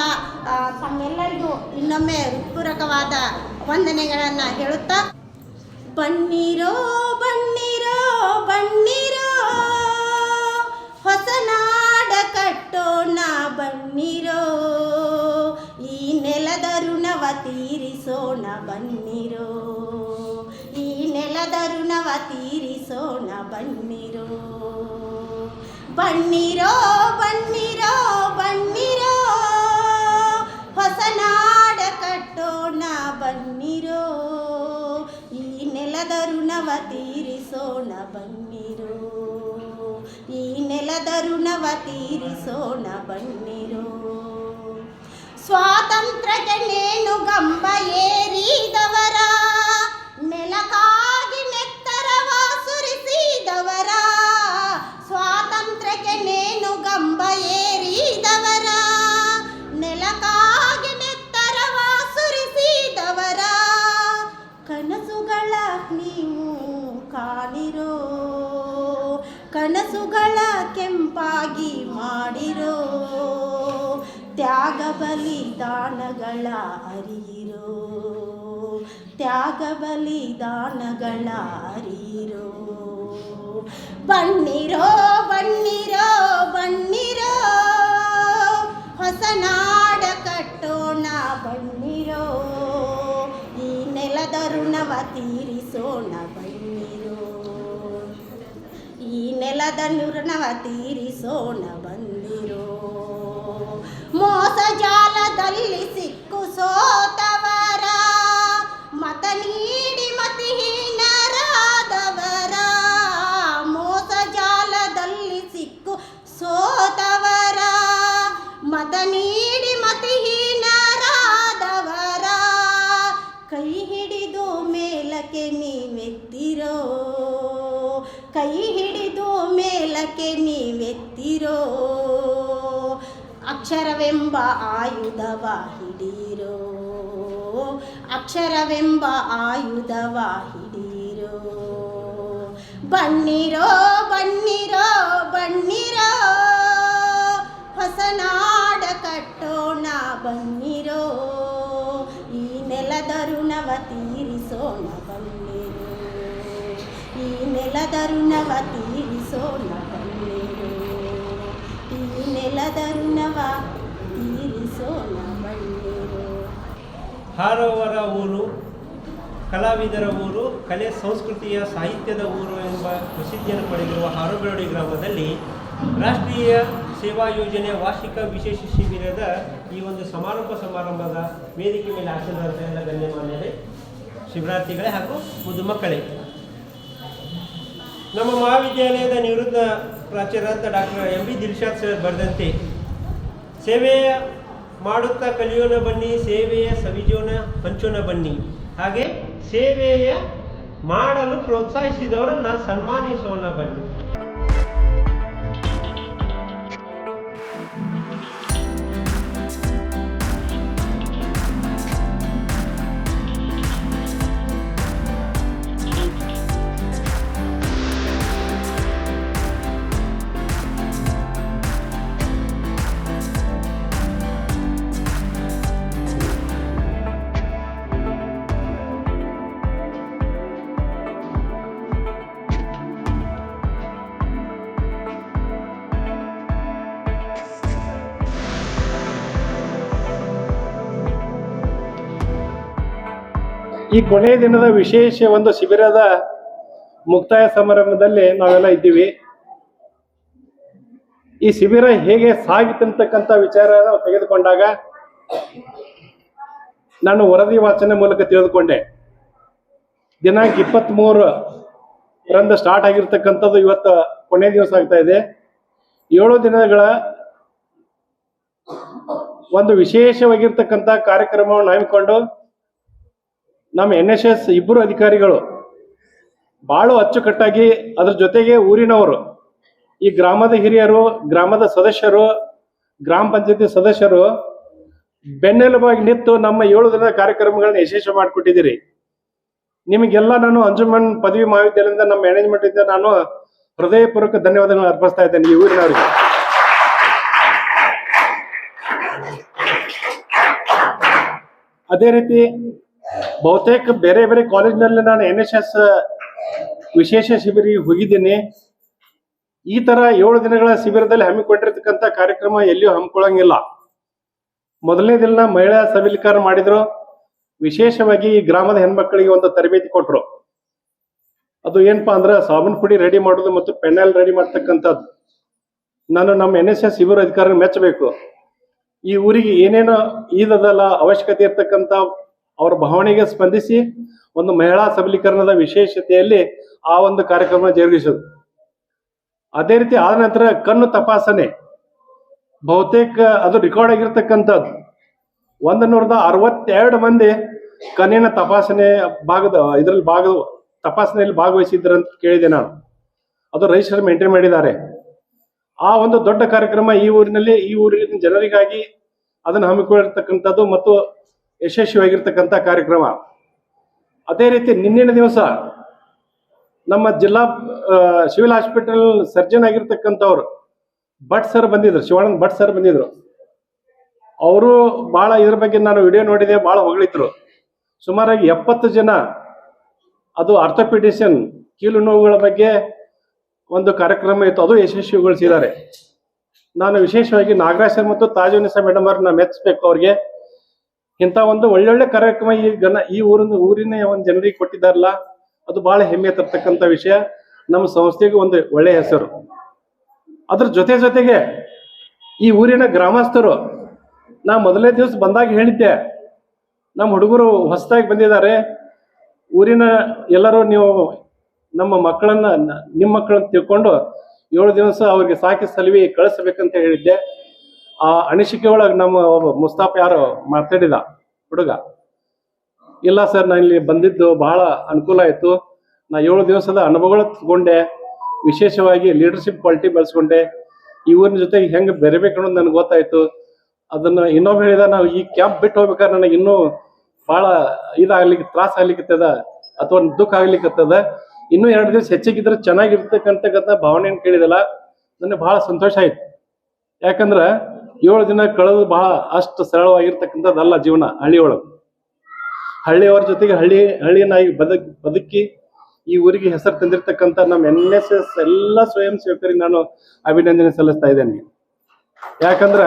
ತಮ್ಮೆಲ್ಲರಿಗೂ ಇನ್ನೊಮ್ಮೆ ಹೃತ್ಪೂರ್ವಕವಾದ ವಂದನೆಗಳನ್ನು ಹೇಳುತ್ತಾ. ಬನ್ನಿರೋ ಬನ್ನಿರೋ ಬನ್ನಿರೋ ಹೊಸ ನಾಡ ಕಟ್ಟೋಣ ಬನ್ನಿರೋ ಈ ನೆಲದ ಋಣವ ತೀರಿಸೋಣ ಬನ್ನಿರೋ ಋಣವ ತೀರಿಸೋಣ ಬನ್ನಿರೋ ಬಣ್ಣಿರೋ ಬಣ್ಣಿರೋ ಹೊಸ ನಾಡ ಕಟ್ಟೋಣ ಬನ್ನಿರೋ ಈ ನೆಲದ ಋಣವ ತೀರಿಸೋಣ ಬನ್ನಿರೋ ಈ ನೆಲದ ಋಣವ ತೀರಿಸೋಣ ಬನ್ನಿರೋ ಸ್ವಾತಂತ್ರ್ಯಕ್ಕೆ ನೇಣು ಗಂಬ ಏರಿದವರ ಬಲಿದಾನಗಳ ಅರಿಯಿರೋ. ತ್ಯಾಗ ಬಲಿದಾನಗಳ ಅರಿಯಿರೋ. ಬಣ್ಣಿರೋ ಬಣ್ಣಿರೋ ಬಣ್ಣಿರೋ. ಹೊಸ ನಾಡ ಕಟ್ಟೋಣ ಬಣ್ಣಿರೋ. ಈ ನೆಲದ ಋಣವ ತೀರಿಸೋಣ ಬಣ್ಣಿರೋ. ಈ ನೆಲದ ಋಣವ ತೀರಿಸೋಣ ಬಂದಿರೋ. ಮೋಸ ಜಾಲದಲ್ಲಿ ಸಿಕ್ಕು ಸೋತವರ ಮತ ನೀಡಿ ಅಕ್ಷರವೆಂಬ ಆಯುಧವ ಹಿಡೀರೋ ಅಕ್ಷರವೆಂಬ ಆಯುಧವ ಹಿಡೀರೋ ಬನ್ನಿರೋ ಬನ್ನಿರೋ ಬನ್ನಿರೋ. ಹೊಸನಾಡ ಕಟ್ಟೋಣ, ಬನ್ನಿರೋ. ಈ ನೆಲದರುಣವ ತೀರಿಸೋಣ, ಬನ್ನಿರೋ. ಈ ನೆಲದರುಣವ ತೀರಿಸೋಣ, ಬನ್ನಿರೋ. ನೆಲದ ಊರು, ಕಲಾವಿದರ ಊರು, ಕಲೆ ಸಂಸ್ಕೃತಿಯ ಸಾಹಿತ್ಯದ ಊರು ಎಂಬ ಪ್ರಸಿದ್ಧಿಯನ್ನು ಪಡೆದಿರುವ ಹಾರೋಬೆಳಡಿ ಗ್ರಾಮದಲ್ಲಿ ರಾಷ್ಟ್ರೀಯ ಸೇವಾ ಯೋಜನೆಯ ವಾರ್ಷಿಕ ವಿಶೇಷ ಶಿಬಿರದ ಈ ಒಂದು ಸಮಾರೋಪ ಸಮಾರಂಭದ ವೇದಿಕೆ ಮೇಲೆ ಆಶೀರ್ವಾದ ಎಲ್ಲ ಗಣ್ಯಮಾನ್ಯರೇ ಶಿವರಾತ್ರಿಗಳೇ ಹಾಗೂ ಮುದ್ದು ಮಕ್ಕಳೇ ನಮ್ಮ ಮಹಾವಿದ್ಯಾಲಯದ ನಿವೃತ್ತ ಪ್ರಾಚಾರ್ಯರಾದ doctor M B Dilshad sir ಬರೆದಂತೆ, ಸೇವೆಯ ಮಾಡುತ್ತಾ ಕಲಿಯೋಣ ಬನ್ನಿ, ಸೇವೆಯ ಸವಿಜೋನ ಹಂಚೋಣ ಬನ್ನಿ. ಹಾಗೆ ಸೇವೆಯ ಮಾಡಲು ಪ್ರೋತ್ಸಾಹಿಸಿದವರನ್ನ ಸನ್ಮಾನಿಸೋಣ ಬನ್ನಿ. ಈ ಕೊನೆಯ ದಿನದ ವಿಶೇಷ ಒಂದು ಶಿಬಿರದ ಮುಕ್ತಾಯ ಸಮಾರಂಭದಲ್ಲಿ ನಾವೆಲ್ಲ ಇದ್ದೀವಿ. ಈ ಶಿಬಿರ ಹೇಗೆ ಸಾಗಿತಂತಕ್ಕಂಥ ವಿಚಾರ ತೆಗೆದುಕೊಂಡಾಗ ನಾನು ವರದಿ ವಾಚನೆ ಮೂಲಕ ತಿಳಿದುಕೊಂಡೆ. ದಿನಾಂಕ ಇಪ್ಪತ್ತ್ ಮೂರು ರಂದು ಸ್ಟಾರ್ಟ್ ಆಗಿರ್ತಕ್ಕಂಥದ್ದು ಇವತ್ತು ಕೊನೆ ದಿವಸ ಆಗ್ತಾ ಇದೆ. ಏಳು ದಿನಗಳ ಒಂದು ವಿಶೇಷವಾಗಿರ್ತಕ್ಕಂಥ ಕಾರ್ಯಕ್ರಮವನ್ನು ಹಮ್ಮಿಕೊಂಡು ನಮ್ಮ ಎನ್ ಎಸ್ ಎಸ್ ಇಬ್ಬರು ಅಧಿಕಾರಿಗಳು ಬಹಳ ಅಚ್ಚುಕಟ್ಟಾಗಿ ಅದ್ರ ಜೊತೆಗೆ ಊರಿನವರು, ಈ ಗ್ರಾಮದ ಹಿರಿಯರು, ಗ್ರಾಮದ ಸದಸ್ಯರು, ಗ್ರಾಮ ಪಂಚಾಯತಿ ಸದಸ್ಯರು ಬೆನ್ನೆಲುಬಾಗಿ ನಿಂತು ನಮ್ಮ ಏಳು ದಿನದ ಕಾರ್ಯಕ್ರಮಗಳನ್ನ ಯಶಸ್ವಿ ಮಾಡಿಕೊಟ್ಟಿದ್ದೀರಿ. ನಿಮಗೆಲ್ಲ ನಾನು ಅಂಜುಮನ್ ಪದವಿ ಮಹಾವಿದ್ಯಾಲಯದಿಂದ, ನಮ್ಮ ಮ್ಯಾನೇಜ್ಮೆಂಟ್ ಇಂದ ನಾನು ಹೃದಯಪೂರ್ವಕ ಧನ್ಯವಾದಗಳನ್ನು ಅರ್ಪಿಸ್ತಾ ಇದ್ದೇನೆ ಈ ಊರಿನವರಿಗೆ. ಅದೇ ರೀತಿ ಬಹುತೇಕ ಬೇರೆ ಬೇರೆ ಕಾಲೇಜ್ನಲ್ಲಿ ನಾನು ಎನ್ ಎಸ್ ಎಸ್ ವಿಶೇಷ ಶಿಬಿರಿಗೆ ಹೋಗಿದ್ದೀನಿ. ಈ ತರ ಏಳು ದಿನಗಳ ಶಿಬಿರದಲ್ಲಿ ಹಮ್ಮಿಕೊಂಡಿರ್ತಕ್ಕಂಥ ಕಾರ್ಯಕ್ರಮ ಎಲ್ಲಿಯೂ ಹಮ್ಮಿಕೊಳ್ಳಂಗಿಲ್ಲ. ಮೊದಲನೇ ದಿನ ಮಹಿಳಾ ಸಬಲೀಕರಣ ಮಾಡಿದ್ರು. ವಿಶೇಷವಾಗಿ ಈ ಗ್ರಾಮದ ಹೆಣ್ಮಕ್ಳಿಗೆ ಒಂದು ತರಬೇತಿ ಕೊಟ್ಟರು ಅದು ಏನಪ್ಪಾ ಅಂದ್ರೆ ಸಾಬೂನ್ ಪುಡಿ ರೆಡಿ ಮಾಡೋದು ಮತ್ತು ಪೆನಲ್ ರೆಡಿ ಮಾಡ್ತಕ್ಕಂಥದ್ದು. ನಾನು ನಮ್ಮ ಎನ್ ಎಸ್ ಎಸ್ ಇಬ್ಬರು ಅಧಿಕಾರಿ ಮೆಚ್ಚಬೇಕು. ಈ ಊರಿಗೆ ಏನೇನು ಈದದಲ್ಲ ಅವಶ್ಯಕತೆ ಇರ್ತಕ್ಕಂಥ ಅವರ ಭಾವನೆಗೆ ಸ್ಪಂದಿಸಿ ಒಂದು ಮಹಿಳಾ ಸಬಲೀಕರಣದ ವಿಶೇಷತೆಯಲ್ಲಿ ಆ ಒಂದು ಕಾರ್ಯಕ್ರಮ ಜರುಗಿಸೋದು ಅದೇ ರೀತಿ ಆದ ನಂತರ ಕಣ್ಣು ತಪಾಸಣೆ. ಬಹುತೇಕ ಅದು ರೆಕಾರ್ಡ್ ಆಗಿರ್ತಕ್ಕಂಥದ್ದು. ಒಂದು ನೂರದ ಅರವತ್ತೆರಡು ಮಂದಿ ಕಣ್ಣಿನ ತಪಾಸಣೆ ಭಾಗದ, ಇದರಲ್ಲಿ ಭಾಗ, ತಪಾಸಣೆಯಲ್ಲಿ ಭಾಗವಹಿಸಿದ್ರು ಅಂತ ಕೇಳಿದೆ ನಾನು. ಅದು ರೈಸರ್ ಮೇಂಟೈನ್ ಮಾಡಿದ್ದಾರೆ. ಆ ಒಂದು ದೊಡ್ಡ ಕಾರ್ಯಕ್ರಮ ಈ ಊರಿನಲ್ಲಿ, ಈ ಊರಿನ ಜನರಿಗಾಗಿ ಅದನ್ನು ಹಮ್ಮಿಕೊಂಡಿರ್ತಕ್ಕಂಥದ್ದು ಮತ್ತು ಯಶಸ್ವಿಯಾಗಿರ್ತಕ್ಕಂಥ ಕಾರ್ಯಕ್ರಮ. ಅದೇ ರೀತಿ ನಿನ್ನಿನ ದಿವಸ ನಮ್ಮ ಜಿಲ್ಲಾ ಸಿವಿಲ್ ಹಾಸ್ಪಿಟಲ್ ಸರ್ಜನ್ ಆಗಿರ್ತಕ್ಕಂಥವ್ರು ಭಟ್ ಸರ್ ಬಂದಿದ್ರು, ಶಿವಾನಂದ್ ಭಟ್ ಸರ್ ಬಂದಿದ್ರು. ಅವರು ಬಹಳ ಇದ್ರ ಬಗ್ಗೆ ನಾನು ವಿಡಿಯೋ ನೋಡಿದೆ ಬಹಳ ಹೊಗಳಿದ್ರು. ಸುಮಾರಾಗಿ ಎಪ್ಪತ್ತು ಜನ ಅದು ಆರ್ಥೋಪಿಟಿಷನ್ ಕೀಲು ನೋವುಗಳ ಬಗ್ಗೆ ಒಂದು ಕಾರ್ಯಕ್ರಮ ಇತ್ತು, ಅದು ಯಶಸ್ವಿಗೊಳಿಸಿದ್ದಾರೆ. ನಾನು ವಿಶೇಷವಾಗಿ ನಾಗರಾಜ್ ಸರ್ ಮತ್ತು ತಾಜುನಿಸಾ ಮೇಡಮ್ ಅವ್ರನ್ನ ಮೆಚ್ಚಬೇಕು ಅವ್ರಿಗೆ. ಇಂಥ ಒಂದು ಒಳ್ಳೊಳ್ಳೆ ಕಾರ್ಯಕ್ರಮ ಈ ಗಣ ಈ ಊರಿನ ಊರಿನ ಒಂದು ಜನರಿಗೆ ಕೊಟ್ಟಿದ್ದಾರಲ್ಲ, ಅದು ಬಹಳ ಹೆಮ್ಮೆ ತರ್ತಕ್ಕಂಥ ವಿಷಯ. ನಮ್ಮ ಸಂಸ್ಥೆಗೂ ಒಂದು ಒಳ್ಳೆಯ ಹೆಸರು. ಅದ್ರ ಜೊತೆ ಜೊತೆಗೆ ಈ ಊರಿನ ಗ್ರಾಮಸ್ಥರು, ನಾ ಮೊದಲನೇ ದಿವಸ ಬಂದಾಗ ಹೇಳಿದ್ದೆ, ನಮ್ಮ ಹುಡುಗರು ಹೊಸದಾಗಿ ಬಂದಿದ್ದಾರೆ. ಊರಿನ ಎಲ್ಲರೂ ನೀವು ನಮ್ಮ ಮಕ್ಕಳನ್ನ, ನಿಮ್ಮ ಮಕ್ಕಳನ್ನ ತಿಳ್ಕೊಂಡು ಏಳು ದಿವಸ ಅವ್ರಿಗೆ ಸಾಕಿ ಸಲುವಿ ಕಳಿಸ್ಬೇಕಂತ ಹೇಳಿದ್ದೆ. ಆ ಅನಿಸಿಕೆ ಒಳಗೆ ನಮ್ಮ ಒಬ್ಬ ಮುಸ್ತಾಫ್ ಯಾರು ಮಾತಾಡಿದ ಹುಡುಗ, ಇಲ್ಲ ಸರ್, ನಾನು ಇಲ್ಲಿ ಬಂದಿದ್ದು ಬಹಳ ಅನುಕೂಲ ಆಯಿತು. ನಾ ಏಳು ದಿವಸದ ಅನುಭವಗಳು ತಗೊಂಡೆ ವಿಶೇಷವಾಗಿ ಲೀಡರ್ಶಿಪ್ ಕ್ವಾಲಿಟಿ ಬೆಳೆಸ್ಕೊಂಡೆ. ಊರಿನ ಜೊತೆಗೆ ಹೆಂಗೆ ಬೆರಬೇಕು ಅನ್ನೋದು ನನಗೆ ಗೊತ್ತಾಯ್ತು. ಅದನ್ನ ಇನ್ನೊಬ್ಬ ಹೇಳಿದ, ನಾವು ಈ ಕ್ಯಾಂಪ್ ಬಿಟ್ಟು ಹೋಗ್ಬೇಕಾದ್ರೆ ನನಗೆ ಇನ್ನೂ ಭಾಳ ಇದಾಗ್ಲಿಕ್ಕೆ ತ್ರಾಸ ಆಗ್ಲಿಕ್ಕತ್ತದ ಅಥವಾ ದುಃಖ ಆಗ್ಲಿಕ್ಕತ್ತದ ಇನ್ನೂ ಎರಡು ದಿವಸ ಹೆಚ್ಚಿಗಿದ್ರೆ ಚೆನ್ನಾಗಿರ್ತಕ್ಕಂಥ ಭಾವನೆಯನ್ನು ಕೇಳಿದಲ್ಲ, ನನಗೆ ಬಹಳ ಸಂತೋಷ ಆಯ್ತು. ಯಾಕಂದ್ರ ಏಳು ದಿನ ಕಳೆದು ಬಹಳ ಅಷ್ಟು ಸರಳವಾಗಿರ್ತಕ್ಕಂಥದ್ದಲ್ಲ ಜೀವನ ಹಳ್ಳಿಯೊಳಗೆ. ಹಳ್ಳಿಯವರ ಜೊತೆಗೆ ಹಳ್ಳಿ, ಹಳ್ಳಿಯನ್ನಾಗಿ ಬದುಕ್ ಬದುಕಿ ಈ ಊರಿಗೆ ಹೆಸರು ತಂದಿರ್ತಕ್ಕಂಥ ನಮ್ಮ ಎನ್ ಎಸ್ ಎಸ್ ಎಲ್ಲ ಸ್ವಯಂ ಸೇವಕರಿಗೆ ನಾನು ಅಭಿನಂದನೆ ಸಲ್ಲಿಸ್ತಾ ಇದ್ದೇನೆ. ಯಾಕಂದ್ರೆ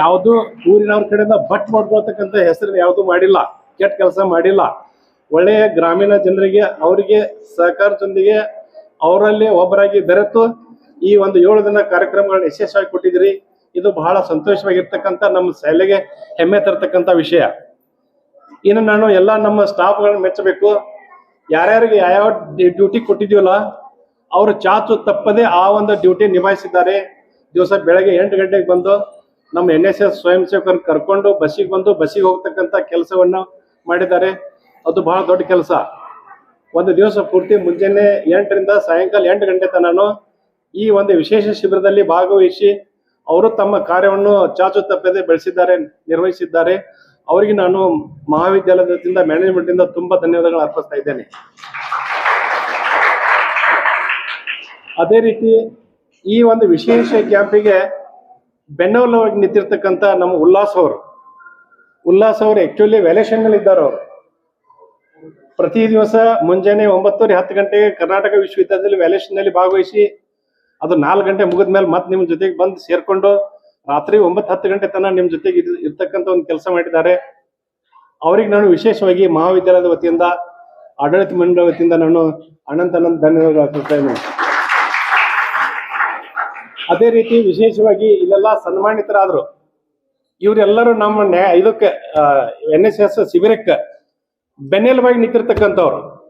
ಯಾವುದು ಊರಿನವ್ರ ಕಡೆಯಿಂದ ಬಟ್ ಮಾಡ್ಕೊಳ್ತಕ್ಕಂಥ ಹೆಸರು ಯಾವುದು ಮಾಡಿಲ್ಲ, ಕೆಟ್ಟ ಕೆಲಸ ಮಾಡಿಲ್ಲ. ಒಳ್ಳೆಯ ಗ್ರಾಮೀಣ ಜನರಿಗೆ, ಅವರಿಗೆ, ಸಹಕಾರದೊಂದಿಗೆ ಅವರಲ್ಲಿ ಒಬ್ಬರಾಗಿ ಬೆರೆತು ಈ ಒಂದು ಏಳು ದಿನ ಕಾರ್ಯಕ್ರಮಗಳನ್ನ ಯಶಸ್ವಿಯಾಗಿ ಕೊಟ್ಟಿದ್ರಿ ಇದು ಬಹಳ ಸಂತೋಷವಾಗಿರ್ತಕ್ಕಂಥ ನಮ್ಮ ಶಾಲೆಗೆ ಹೆಮ್ಮೆ ತರತಕ್ಕಂಥ ವಿಷಯ. ಇನ್ನು ನಾನು ಎಲ್ಲ ನಮ್ಮ ಸ್ಟಾಫ್ಗಳನ್ನ ಮೆಚ್ಚಬೇಕು. ಯಾರ್ಯಾರಿಗೆ ಯಾವ್ಯಾವ ಡ್ಯೂಟಿ ಕೊಟ್ಟಿದೀವಲ್ಲ ಅವರು ಚಾಚು ತಪ್ಪದೆ ಆ ಒಂದು ಡ್ಯೂಟಿ ನಿಭಾಯಿಸಿದ್ದಾರೆ. ದಿವಸ ಬೆಳಗ್ಗೆ ಎಂಟು ಗಂಟೆಗೆ ಬಂದು ನಮ್ಮ ಎನ್ ಎಸ್ ಎಸ್ ಸ್ವಯಂ ಸೇವಕರನ್ನು ಕರ್ಕೊಂಡು ಬಸ್ಸಿಗೆ ಬಂದು ಬಸ್ಸಿಗೆ ಹೋಗ್ತಕ್ಕಂಥ ಕೆಲಸವನ್ನು ಮಾಡಿದ್ದಾರೆ. ಅದು ಬಹಳ ದೊಡ್ಡ ಕೆಲಸ. ಒಂದು ದಿವಸ ಪೂರ್ತಿ ಮುಂಜಾನೆ ಎಂಟರಿಂದ ಸಾಯಂಕಾಲ ಎಂಟು ಗಂಟೆ ತನಕ ಈ ಒಂದು ವಿಶೇಷ ಶಿಬಿರದಲ್ಲಿ ಭಾಗವಹಿಸಿ ಅವರು ತಮ್ಮ ಕಾರ್ಯವನ್ನು ಚಾಚು ತಪ್ಪದೆ ಬೆಳೆಸಿದ್ದಾರೆ, ನಿರ್ವಹಿಸಿದ್ದಾರೆ. ಅವರಿಗೆ ನಾನು ಮಹಾವಿದ್ಯಾಲಯದಿಂದ ಮ್ಯಾನೇಜ್ಮೆಂಟ್ ಇಂದ ತುಂಬಾ ಧನ್ಯವಾದಗಳು ಅರ್ಪಿಸ್ತಾ ಇದ್ದೇನೆ. ಅದೇ ರೀತಿ ಈ ಒಂದು ವಿಶೇಷ ಕ್ಯಾಂಪಿಗೆ ಬೆನ್ನವಲವಾಗಿ ನಿಂತಿರ್ತಕ್ಕಂಥ ನಮ್ಮ ಉಲ್ಲಾಸ್ ಅವರು ಉಲ್ಲಾಸ್ ಅವರು ಆಕ್ಚುಲಿ ವ್ಯಾಲೇಷನ್ನಲ್ಲಿ ಇದ್ದಾರೆ ಅವರು. ಪ್ರತಿ ದಿವಸ ಮುಂಜಾನೆ ಒಂಬತ್ತುವರೆ ಹತ್ತು ಗಂಟೆಗೆ ಕರ್ನಾಟಕ ವಿಶ್ವವಿದ್ಯಾಲಯದಲ್ಲಿ ವ್ಯಾಲೇಷನ್ನಲ್ಲಿ ಭಾಗವಹಿಸಿ ಅದು ನಾಲ್ಕು ಗಂಟೆ ಮುಗಿದ ಮೇಲೆ ಮತ್ತೆ ನಿಮ್ಮ ಜೊತೆಗೆ ಬಂದು ಸೇರ್ಕೊಂಡು ರಾತ್ರಿ ಒಂಬತ್ತು ಹತ್ತು ಗಂಟೆ ತನಕ ನಿಮ್ಮ ಜೊತೆಗೆ ಇರ್- ಇರ್ತಕ್ಕಂಥ ಒಂದು ಕೆಲಸ ಮಾಡಿದ್ದಾರೆ. ಅವ್ರಿಗೆ ನಾನು ವಿಶೇಷವಾಗಿ ಮಹಾವಿದ್ಯಾಲಯದ ವತಿಯಿಂದ, ಆಡಳಿತ ಮಂಡಳಿ ವತಿಯಿಂದ ನಾನು ಅನಂತ ಅನಂತ ಇದ್ದೀನಿ. ಅದೇ ರೀತಿ ವಿಶೇಷವಾಗಿ ಇಲ್ಲೆಲ್ಲ ಸನ್ಮಾನಿತರಾದ್ರು. ಇವರೆಲ್ಲರೂ ನಮ್ಮ ಇದಕ್ಕೆ ಎನ್ ಎಸ್ ಎಸ್ ಶಿಬಿರಕ್ಕೆ ಬೆನ್ನೆಲುಬಾಗಿ ನಿಂತಿರ್ತಕ್ಕಂಥವ್ರು.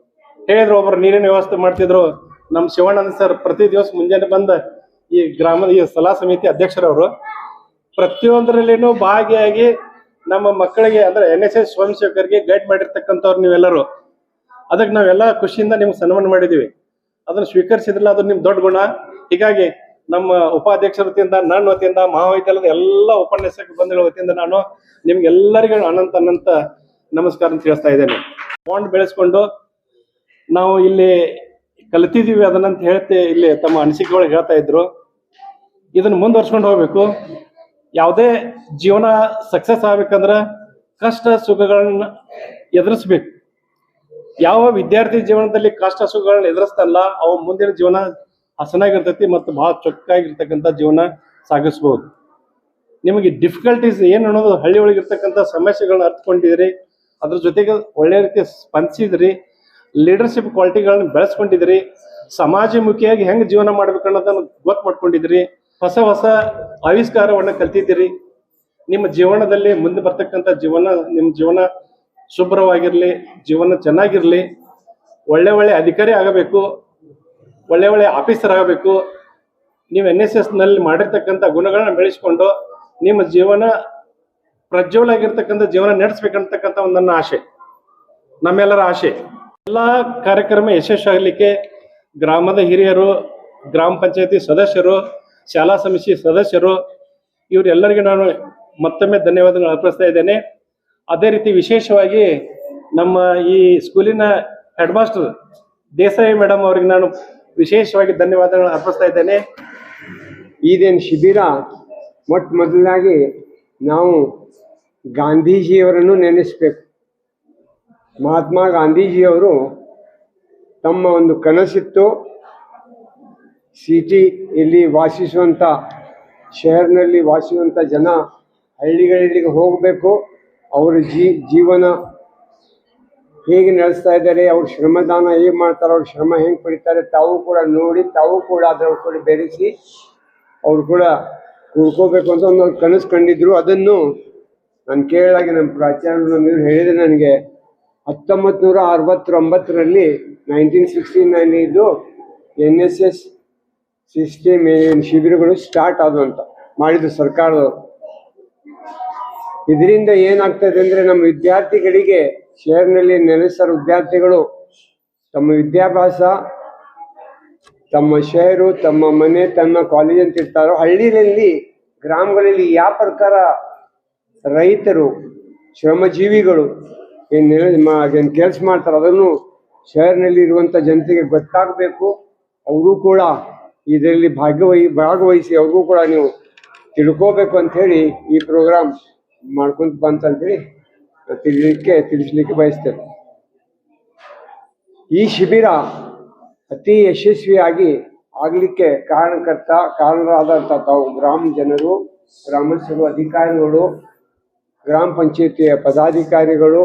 ಹೇಳಿದ್ರು ಒಬ್ಬರು ನೀರಿನ ವ್ಯವಸ್ಥೆ ಮಾಡ್ತಿದ್ರು? ನಮ್ಮ ಶಿವಾನಂದ ಸರ್ ಪ್ರತಿ ದಿವಸ ಮುಂಜಾನೆ ಬಂದ ಈ ಗ್ರಾಮದ ಈ ಸಲಹಾ ಸಮಿತಿ ಅಧ್ಯಕ್ಷರವರು. ಪ್ರತಿಯೊಂದರಲ್ಲಿನು ಭಾಗಿಯಾಗಿ ನಮ್ಮ ಮಕ್ಕಳಿಗೆ ಅಂದ್ರೆ ಎನ್ ಎಸ್ ಎಸ್ ಸ್ವಯಂ ಸೇವಕರಿಗೆ ಗೈಡ್ ಮಾಡಿರ್ತಕ್ಕಂಥವ್ರು ನೀವೆಲ್ಲರೂ. ಅದಕ್ಕೆ ನಾವೆಲ್ಲ ಖುಷಿಯಿಂದ ನಿಮ್ಗೆ ಸನ್ಮಾನ ಮಾಡಿದೀವಿ. ಅದನ್ನ ಸ್ವೀಕರಿಸಿದ್ರಲ್ಲ, ಅದು ನಿಮ್ ದೊಡ್ಡ ಗುಣ. ಹೀಗಾಗಿ ನಮ್ಮ ಉಪಾಧ್ಯಕ್ಷರ ವತಿಯಿಂದ, ನನ್ನ ವತಿಯಿಂದ, ಮಹಾವಿದ್ಯಾಲಯದ ಎಲ್ಲ ಉಪನ್ಯಾಸಕ ಬಂಧುಗಳ ವತಿಯಿಂದ ನಾನು ನಿಮ್ಗೆಲ್ಲರಿಗೂ ಅನಂತ ಅನಂತ ನಮಸ್ಕಾರ ಅಂತ ತಿಳಿಸ್ತಾ ಇದ್ದೇನೆ. ಬಾಂಡ್ ಬೆಳೆಸ್ಕೊಂಡು ನಾವು ಇಲ್ಲಿ ಕಲಿತಿದೀವಿ ಅದನ್ನಂತ ಹೇಳ್ತೆ ಇಲ್ಲಿ ತಮ್ಮ ಅನಿಸಿಕೆಗಳು ಹೇಳ್ತಾ ಇದ್ರು. ಇದನ್ನ ಮುಂದುವರ್ಸ್ಕೊಂಡು ಹೋಗ್ಬೇಕು. ಯಾವುದೇ ಜೀವನ ಸಕ್ಸಸ್ ಆಗ್ಬೇಕಂದ್ರೆ ಕಷ್ಟ ಸುಖಗಳನ್ನ ಎದುರಿಸ್ಬೇಕು. ಯಾವ ವಿದ್ಯಾರ್ಥಿ ಜೀವನದಲ್ಲಿ ಕಷ್ಟ ಸುಖಗಳನ್ನ ಎದುರಿಸ್ತಲ್ಲ ಅವ ಮುಂದಿನ ಜೀವನ ಹಸನಾಗಿರ್ತೈತಿ ಮತ್ತು ಬಹಳ ಚೊಕ್ಕಾಗಿರ್ತಕ್ಕಂಥ ಜೀವನ ಸಾಗಿಸ್ಬೋದು. ನಿಮಗೆ ಡಿಫಿಕಲ್ಟೀಸ್ ಏನು ಅನ್ನೋದು ಹಳ್ಳಿ ಒಳಗಿರ್ತಕ್ಕಂಥ ಸಮಸ್ಯೆಗಳನ್ನ ಅರ್ಥಕೊಂಡಿದ್ರಿ ಅದ್ರ ಜೊತೆಗೆ ಒಳ್ಳೆ ರೀತಿ ಸ್ಪಂದಿಸಿದ್ರಿ ಲೀಡರ್ಶಿಪ್ ಕ್ವಾಲಿಟಿಗಳನ್ನ ಬೆಳೆಸ್ಕೊಂಡಿದ್ರಿ. ಸಮಾಜಮುಖಿಯಾಗಿ ಹೆಂಗ್ ಜೀವನ ಮಾಡ್ಬೇಕು ಅನ್ನೋದನ್ನ ಗೊತ್ತು ಮಾಡ್ಕೊಂಡಿದ್ರಿ. ಹೊಸ ಹೊಸ ಆವಿಷ್ಕಾರವನ್ನ ಕಲ್ತಿದ್ದೀರಿ. ನಿಮ್ಮ ಜೀವನದಲ್ಲಿ ಮುಂದೆ ಬರ್ತಕ್ಕಂಥ ಜೀವನ, ನಿಮ್ಮ ಜೀವನ ಶುಭ್ರವಾಗಿರ್ಲಿ, ಜೀವನ ಚೆನ್ನಾಗಿರ್ಲಿ, ಒಳ್ಳೆ ಒಳ್ಳೆ ಅಧಿಕಾರಿ ಆಗಬೇಕು, ಒಳ್ಳೆ ಒಳ್ಳೆ ಆಫೀಸರ್ ಆಗಬೇಕು, ನೀವು ಎನ್ ಎಸ್ ಎಸ್ನಲ್ಲಿ ಮಾಡಿರ್ತಕ್ಕಂಥ ಗುಣಗಳನ್ನ ಬೆಳೆಸ್ಕೊಂಡು ನಿಮ್ಮ ಜೀವನ ಪ್ರಜ್ವಲ ಆಗಿರ್ತಕ್ಕಂಥ ಜೀವನ ನಡೆಸ್ಬೇಕಂತಕ್ಕಂಥ ಒಂದು ನನ್ನ ಆಸೆ ನಮ್ಮೆಲ್ಲರ ಆಸೆ ಎಲ್ಲ ಕಾರ್ಯಕ್ರಮ ಯಶಸ್ವಿಯಾಗಲಿಕ್ಕೆ ಗ್ರಾಮದ ಹಿರಿಯರು, ಗ್ರಾಮ ಪಂಚಾಯತಿ ಸದಸ್ಯರು, ಶಾಲಾ ಸಮಿತಿ ಸದಸ್ಯರು, ಇವರೆಲ್ಲರಿಗೂ ನಾನು ಮತ್ತೊಮ್ಮೆ ಧನ್ಯವಾದಗಳು ಅರ್ಪಿಸ್ತಾ ಇದ್ದೇನೆ. ಅದೇ ರೀತಿ ವಿಶೇಷವಾಗಿ ನಮ್ಮ ಈ ಸ್ಕೂಲಿನ ಹೆಡ್ ಮಾಸ್ಟರ್ ದೇಸಾಯಿ ಮೇಡಮ್ ಅವರಿಗೆ ನಾನು ವಿಶೇಷವಾಗಿ ಧನ್ಯವಾದಗಳನ್ನು ಅರ್ಪಿಸ್ತಾ ಇದ್ದೇನೆ. ಇದೇನು ಶಿಬಿರ? ಮೊಟ್ಟ ಮೊದಲಾಗಿ ನಾವು ಗಾಂಧೀಜಿಯವರನ್ನು ನೆನೆಸ್ಬೇಕು. ಮಹಾತ್ಮ ಗಾಂಧೀಜಿಯವರು ತಮ್ಮ ಒಂದು ಕನಸಿತ್ತು. ಸಿಟಿಯಲ್ಲಿ ವಾಸಿಸುವಂಥ ಶಹರ್ನಲ್ಲಿ ವಾಸಿಸುವಂಥ ಜನ ಹಳ್ಳಿಗಳಿಗೆ ಹೋಗಬೇಕು. ಅವರ ಜೀ, ಜೀವನ ಹೇಗೆ ನಡೆಸ್ತಾ ಇದ್ದಾರೆ, ಅವ್ರ ಶ್ರಮದಾನ ಹೇಗೆ ಮಾಡ್ತಾರೆ, ಅವ್ರ ಶ್ರಮ ಹೆಂಗೆ ಪಡಿತಾರೆ, ತಾವು ಕೂಡ ನೋಡಿ, ತಾವು ಕೂಡ ಅದರ ಕೂಡ ಬೆರೆಸಿ ಅವ್ರು ಕೂಡ ಕೂಡ್ಕೋಬೇಕು ಅಂತ ಒಂದು ಕನಸು ಕಂಡಿದ್ರು. ಅದನ್ನು ನಾನು ಕೇಳಾಗಿ ನಮ್ಮ ಪ್ರಾಚಾರ್ಯರು ನಮಗೆ ಹೇಳಿದೆ ನನಗೆ. ಹತ್ತೊಂಬತ್ತು ನೂರ ಅರವತ್ತೊಂಬತ್ತರಲ್ಲಿ ನೈನ್ಟೀನ್ ಸಿಕ್ಸ್ಟಿ ನೈನ್ ಇದು ಎನ್ ಎಸ್ ಎಸ್ ಸಿಸ್ಟಮ್ ಶಿಬಿರಗಳು ಸ್ಟಾರ್ಟ್ ಆದವು ಅಂತ ಮಾಡಿದ್ರು ಸರ್ಕಾರದವರು. ಇದರಿಂದ ಏನಾಗ್ತದೆ ಅಂದರೆ ನಮ್ಮ ವಿದ್ಯಾರ್ಥಿಗಳಿಗೆ ಶೇರ್ನಲ್ಲಿ ನೆಲೆಸಿರೋ ವಿದ್ಯಾರ್ಥಿಗಳು ತಮ್ಮ ವಿದ್ಯಾಭ್ಯಾಸ, ತಮ್ಮ ಶೇರು, ತಮ್ಮ ಮನೆ ತಮ್ಮ ಕಾಲೇಜ್ ಅಂತ ಇರ್ತಾರೋ ಹಳ್ಳಿಯಲ್ಲಿ, ಗ್ರಾಮಗಳಲ್ಲಿ ಯಾವ ಪ್ರಕಾರ ರೈತರು, ಶ್ರಮಜೀವಿಗಳು ಏನು ಏನು ಕೆಲಸ ಮಾಡ್ತಾರೆ, ಅದನ್ನು ಶಹರ್ನಲ್ಲಿ ಇರುವಂಥ ಜನತೆಗೆ ಗೊತ್ತಾಗಬೇಕು. ಅವರು ಕೂಡ ಇದರಲ್ಲಿ ಭಾಗವಹಿ ಭಾಗವಹಿಸಿ ಅವ್ರಿಗೂ ಕೂಡ ನೀವು ತಿಳ್ಕೋಬೇಕು ಅಂತ ಹೇಳಿ ಈ ಪ್ರೋಗ್ರಾಮ್ ಮಾಡ್ಕೊಂತ ಬಂತಂತೇಳಿ ತಿಳಿಲಿಕ್ಕೆ ತಿಳಿಸ್ಲಿಕ್ಕೆ ಬಯಸ್ತೇನೆ. ಈ ಶಿಬಿರ ಅತಿ ಯಶಸ್ವಿಯಾಗಿ ಆಗಲಿಕ್ಕೆ ಕಾರಣಕರ್ತ ಕಾರಣರಾದಂಥ ತಾವು ಗ್ರಾಮ ಜನರು, ಗ್ರಾಮಸ್ಥರು, ಅಧಿಕಾರಿಗಳು, ಗ್ರಾಮ ಪಂಚಾಯತಿಯ ಪದಾಧಿಕಾರಿಗಳು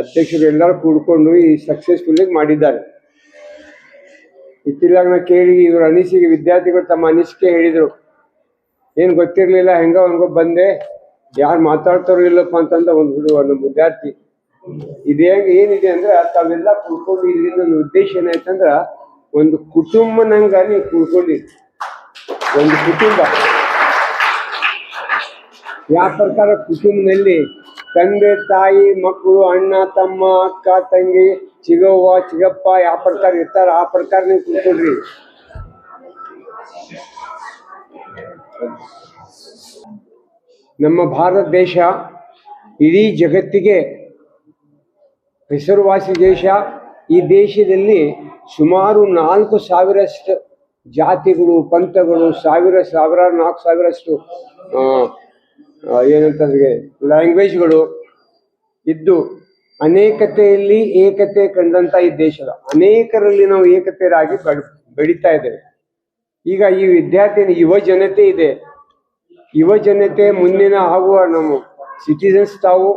ಅಧ್ಯಕ್ಷರು ಎಲ್ಲರೂ ಕೂಡ್ಕೊಂಡು ಈ ಸಕ್ಸಸ್ಫುಲ್ಲಿ ಮಾಡಿದ್ದಾರೆ. ಇತ್ತಿಲ್ಲಾಗ ಕೇಳಿ ಇವ್ರ ಅನಿಸಿಕೆ, ವಿದ್ಯಾರ್ಥಿಗಳು ತಮ್ಮ ಅನಿಸಿಕೆ ಹೇಳಿದರು. ಏನು ಗೊತ್ತಿರಲಿಲ್ಲ, ಹೆಂಗೋ ಹಂಗೋ ಬಂದೆ. ಯಾರು ಮಾತಾಡ್ತಾರೋ ಇಲ್ಲಪ್ಪ ಅಂತಂದ ಒಂದು ಹುಡುಗ ನಮ್ಮ ವಿದ್ಯಾರ್ಥಿ. ಇದೇ ಏನಿದೆ ಅಂದ್ರೆ ತಾವೆಲ್ಲ ಕುಳ್ಕೊಂಡು ಇದರಿಂದ ಒಂದು ಉದ್ದೇಶ ಏನಾಯ್ತಂದ್ರೆ ಒಂದು ಕುಟುಂಬ ಕುಳ್ಕೊಂಡಿ ಒಂದು ಕುಟುಂಬ. ಯಾವ ಪ್ರಕಾರ ಕುಟುಂಬದಲ್ಲಿ ತಂದೆ, ತಾಯಿ, ಮಕ್ಕಳು, ಅಣ್ಣ, ತಮ್ಮ, ಅಕ್ಕ, ತಂಗಿ, ಚಿಗವ್ವ, ಚಿಗಪ್ಪ, ಯಾವ ಪ್ರಕಾರ ಇರ್ತಾರ ಆ ಪ್ರಕಾರ ನೀವು ಕುಳ್ಕೊಳ್ರಿ ನಮ್ಮ ಭಾರತ ದೇಶ ಇಡೀ ಜಗತ್ತಿಗೆ ಹೆಸರುವಾಸಿ ದೇಶ. ಈ ದೇಶದಲ್ಲಿ ಸುಮಾರು ನಾಲ್ಕು ಸಾವಿರಷ್ಟು ಜಾತಿಗಳು, ಪಂಥಗಳು, ಸಾವಿರ ಸಾವಿರ, ನಾಲ್ಕು ಸಾವಿರಷ್ಟು ಏನಂತಂದ್ರೆ ಲ್ಯಾಂಗ್ವೇಜ್ಗಳು ಇದ್ದು ಅನೇಕತೆಯಲ್ಲಿ ಏಕತೆ ಕಂಡಂತ ಈ ದೇಶದ. ಅನೇಕರಲ್ಲಿ ನಾವು ಏಕತೆರಾಗಿ ಬೆಳ್ ಬೆಳೀತಾ ಇದ್ದೇವೆ. ಈಗ ಈ ವಿದ್ಯಾರ್ಥಿ ಯುವ ಜನತೆ ಇದೆ. ಯುವ ಜನತೆ ಮುಂದಿನ ಆಗುವ ನಮ್ಮ ಸಿಟಿಸನ್ಸ್ ತಾವು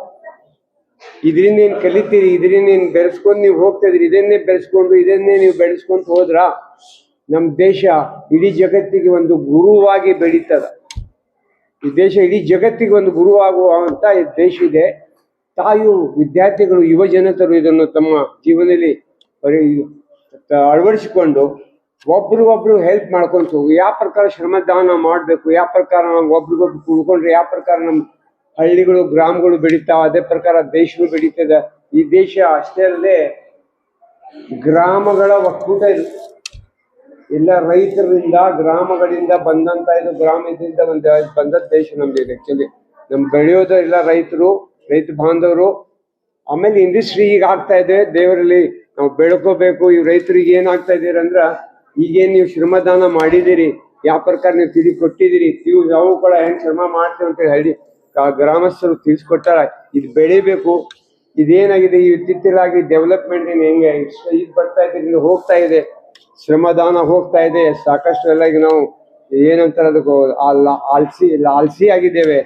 ಇದರಿಂದ ಏನ್ ಕಲಿತೀರಿ, ಇದರಿಂದ ಏನ್ ಬೆಳೆಸ್ಕೊಂಡು ನೀವು ಹೋಗ್ತಾ ಇದ್ರಿ ಇದನ್ನೇ ಬೆಳೆಸ್ಕೊಂಡು, ಇದನ್ನೇ ನೀವು ಬೆಳೆಸ್ಕೊಂಡು ಹೋದ್ರ ನಮ್ಮ ದೇಶ ಇಡೀ ಜಗತ್ತಿಗೆ ಒಂದು ಗುರುವಾಗಿ ಬೆಳೀತದ. ಈ ದೇಶ ಇಡೀ ಜಗತ್ತಿಗೆ ಒಂದು ಗುರುವಾಗುವಂತ ದೇಶ ಇದೆ. ತಾಯು ವಿದ್ಯಾರ್ಥಿಗಳು, ಯುವ ಜನತರು ಇದನ್ನು ತಮ್ಮ ಜೀವನದಲ್ಲಿ ಬರೀ ಒಬ್ರು ಅಳವಡಿಸಿಕೊಂಡು ಒಬ್ರಿಗೊಬ್ರು ಹೆಲ್ಪ್ ಮಾಡ್ಕೊಂತ ಹೋಗು. ಯಾವ ಪ್ರಕಾರ ಶ್ರಮದಾನ ಮಾಡಬೇಕು, ಯಾವ ಪ್ರಕಾರ ನಾವು ಒಬ್ರಿಗೊಬ್ರು ಕುಡ್ಕೊಂಡ್ರೆ ಯಾವ ಪ್ರಕಾರ ನಮ್ಮ ಹಳ್ಳಿಗಳು, ಗ್ರಾಮಗಳು ಬೆಳೀತಾವ ಅದೇ ಪ್ರಕಾರ ದೇಶಗಳು ಬೆಳೀತದೆ. ಈ ದೇಶ ಅಷ್ಟೇ ಅಲ್ಲದೆ ಗ್ರಾಮಗಳ ಒಕ್ಕೂಟ ಇದು ಎಲ್ಲ ರೈತರಿಂದ, ಗ್ರಾಮಗಳಿಂದ ಬಂದಂತ ಇದು ಗ್ರಾಮದಿಂದ ಒಂದು ಬಂದ ದೇಶ ನಮ್ದು ಇದು ಆಕ್ಚುಲಿ ನಮ್ ಬೆಳೆಯೋದು ಎಲ್ಲ ರೈತರು, ರೈತ ಬಾಂಧವರು, ಆಮೇಲೆ ಇಂಡಸ್ಟ್ರಿ ಈಗ ಆಗ್ತಾ ಇದೆ, ದೇವರಲ್ಲಿ ನಾವು ಬೆಳ್ಕೋಬೇಕು, ಈ ರೈತರಿಗೆ ಏನಾಗ್ತಾ ಆಗ್ತಾ ಇದೀರಿ ಅಂದ್ರ, ಈಗೇನ್ ನೀವು ಶ್ರಮದಾನ ಮಾಡಿದಿರಿ ಯಾವ ಪ್ರಕಾರ ನೀವು ತಿಳಿ ಕೊಟ್ಟಿದ್ದೀರಿ, ನೀವು ನಾವು ಕೂಡ ಹೆಂಗ್ ಶ್ರಮ ಮಾಡ್ತೀವಿ ಅಂತ ಹೇಳಿ ಗ್ರಾಮಸ್ಥರು ತಿಳಿಸ್ಕೊಟ್ಟಾರ, ಇದು ಬೆಳಿಬೇಕು. ಇದೇನಾಗಿದೆ, ಈ ಇತ್ತೀಚಲಾಗಿ ಡೆವಲಪ್ಮೆಂಟ್ ಹೆಂಗೆ ಇದು ಬರ್ತಾ ಇದೆ ಹೋಗ್ತಾ ಇದೆ. ಶ್ರಮದಾನ ಹೋಗ್ತಾ ಇದೆ. ಸಾಕಷ್ಟು ಎಲ್ಲ ಈಗ ನಾವು ಏನಂತಾರೆ ಅದಕ್ಕೆ ಆಲ್ಸಿ ಆಲ್ಸಿ ಆಗಿದ್ದೇವೆ.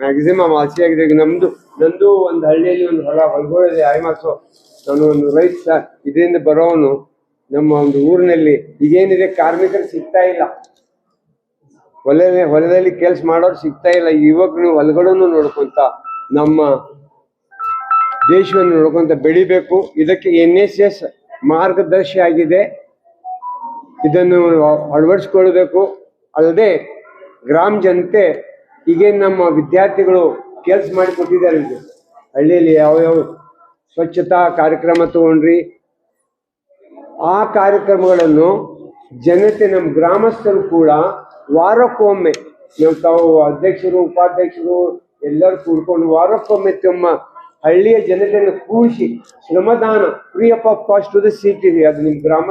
ಮ್ಯಾಕ್ಸಿಮಮ್ ಆಲ್ಸಿ ಆಗಿದೆ. ಈಗ ನಮ್ದು, ನಂದು ಒಂದು ಹಳ್ಳಿಯಲ್ಲಿ ಒಂದು ಹೊಲ ಹೊಲಗಳಿದೆ ಐಮಾಸು ನಾನು ಒಂದು ರೈತ ಇದರಿಂದ ಬರೋನು ನಮ್ಮ ಒಂದು ಊರಿನಲ್ಲಿ ಈಗೇನಿದೆ, ಕಾರ್ಮಿಕರು ಸಿಗ್ತಾ ಇಲ್ಲ. ಹೊಲದಲ್ಲಿ ಹೊಲದಲ್ಲಿ ಕೆಲಸ ಮಾಡೋರು ಸಿಗ್ತಾ ಇಲ್ಲ. ಯುವಕರು ಹೊಲಗಳನ್ನು ನೋಡ್ಕೊಂತ, ನಮ್ಮ ದೇಶವನ್ನು ನೋಡ್ಕೊಂತ ಬೆಳಿಬೇಕು. ಇದಕ್ಕೆ ಎನ್ ಎಸ್ ಎಸ್ ಮಾರ್ಗದರ್ಶಿ ಆಗಿದೆ. ಇದನ್ನು ಅಳವಡಿಸ್ಕೊಳ್ಬೇಕು ಅಲ್ಲದೆ ಗ್ರಾಮ ಜನತೆ ಈಗೇನು ನಮ್ಮ ವಿದ್ಯಾರ್ಥಿಗಳು ಕೆಲಸ ಮಾಡಿ ಕೊಟ್ಟಿದ್ದಾರೆ ಇಲ್ಲಿ. ಹಳ್ಳಿಯಲ್ಲಿ ಯಾವ ಯಾವ ಸ್ವಚ್ಛತಾ ಕಾರ್ಯಕ್ರಮ ತಗೊಂಡ್ರಿ, ಆ ಕಾರ್ಯಕ್ರಮಗಳನ್ನು ಜನತೆ ನಮ್ಮ ಗ್ರಾಮಸ್ಥರು ಕೂಡ ವಾರಕ್ಕೊಮ್ಮೆ, ನಾವು ತಾವು ಅಧ್ಯಕ್ಷರು, ಉಪಾಧ್ಯಕ್ಷರು ಎಲ್ಲರೂ ಕೂಡ್ಕೊಂಡು ವಾರಕ್ಕೊಮ್ಮೆ ತಮ್ಮ ಹಳ್ಳಿಯ ಜನತೆಯನ್ನು ಕೂಡಿಸಿ ಶ್ರಮದಾನ free of cost to the city ಅದು ನಿಮ್ಮ ಗ್ರಾಮ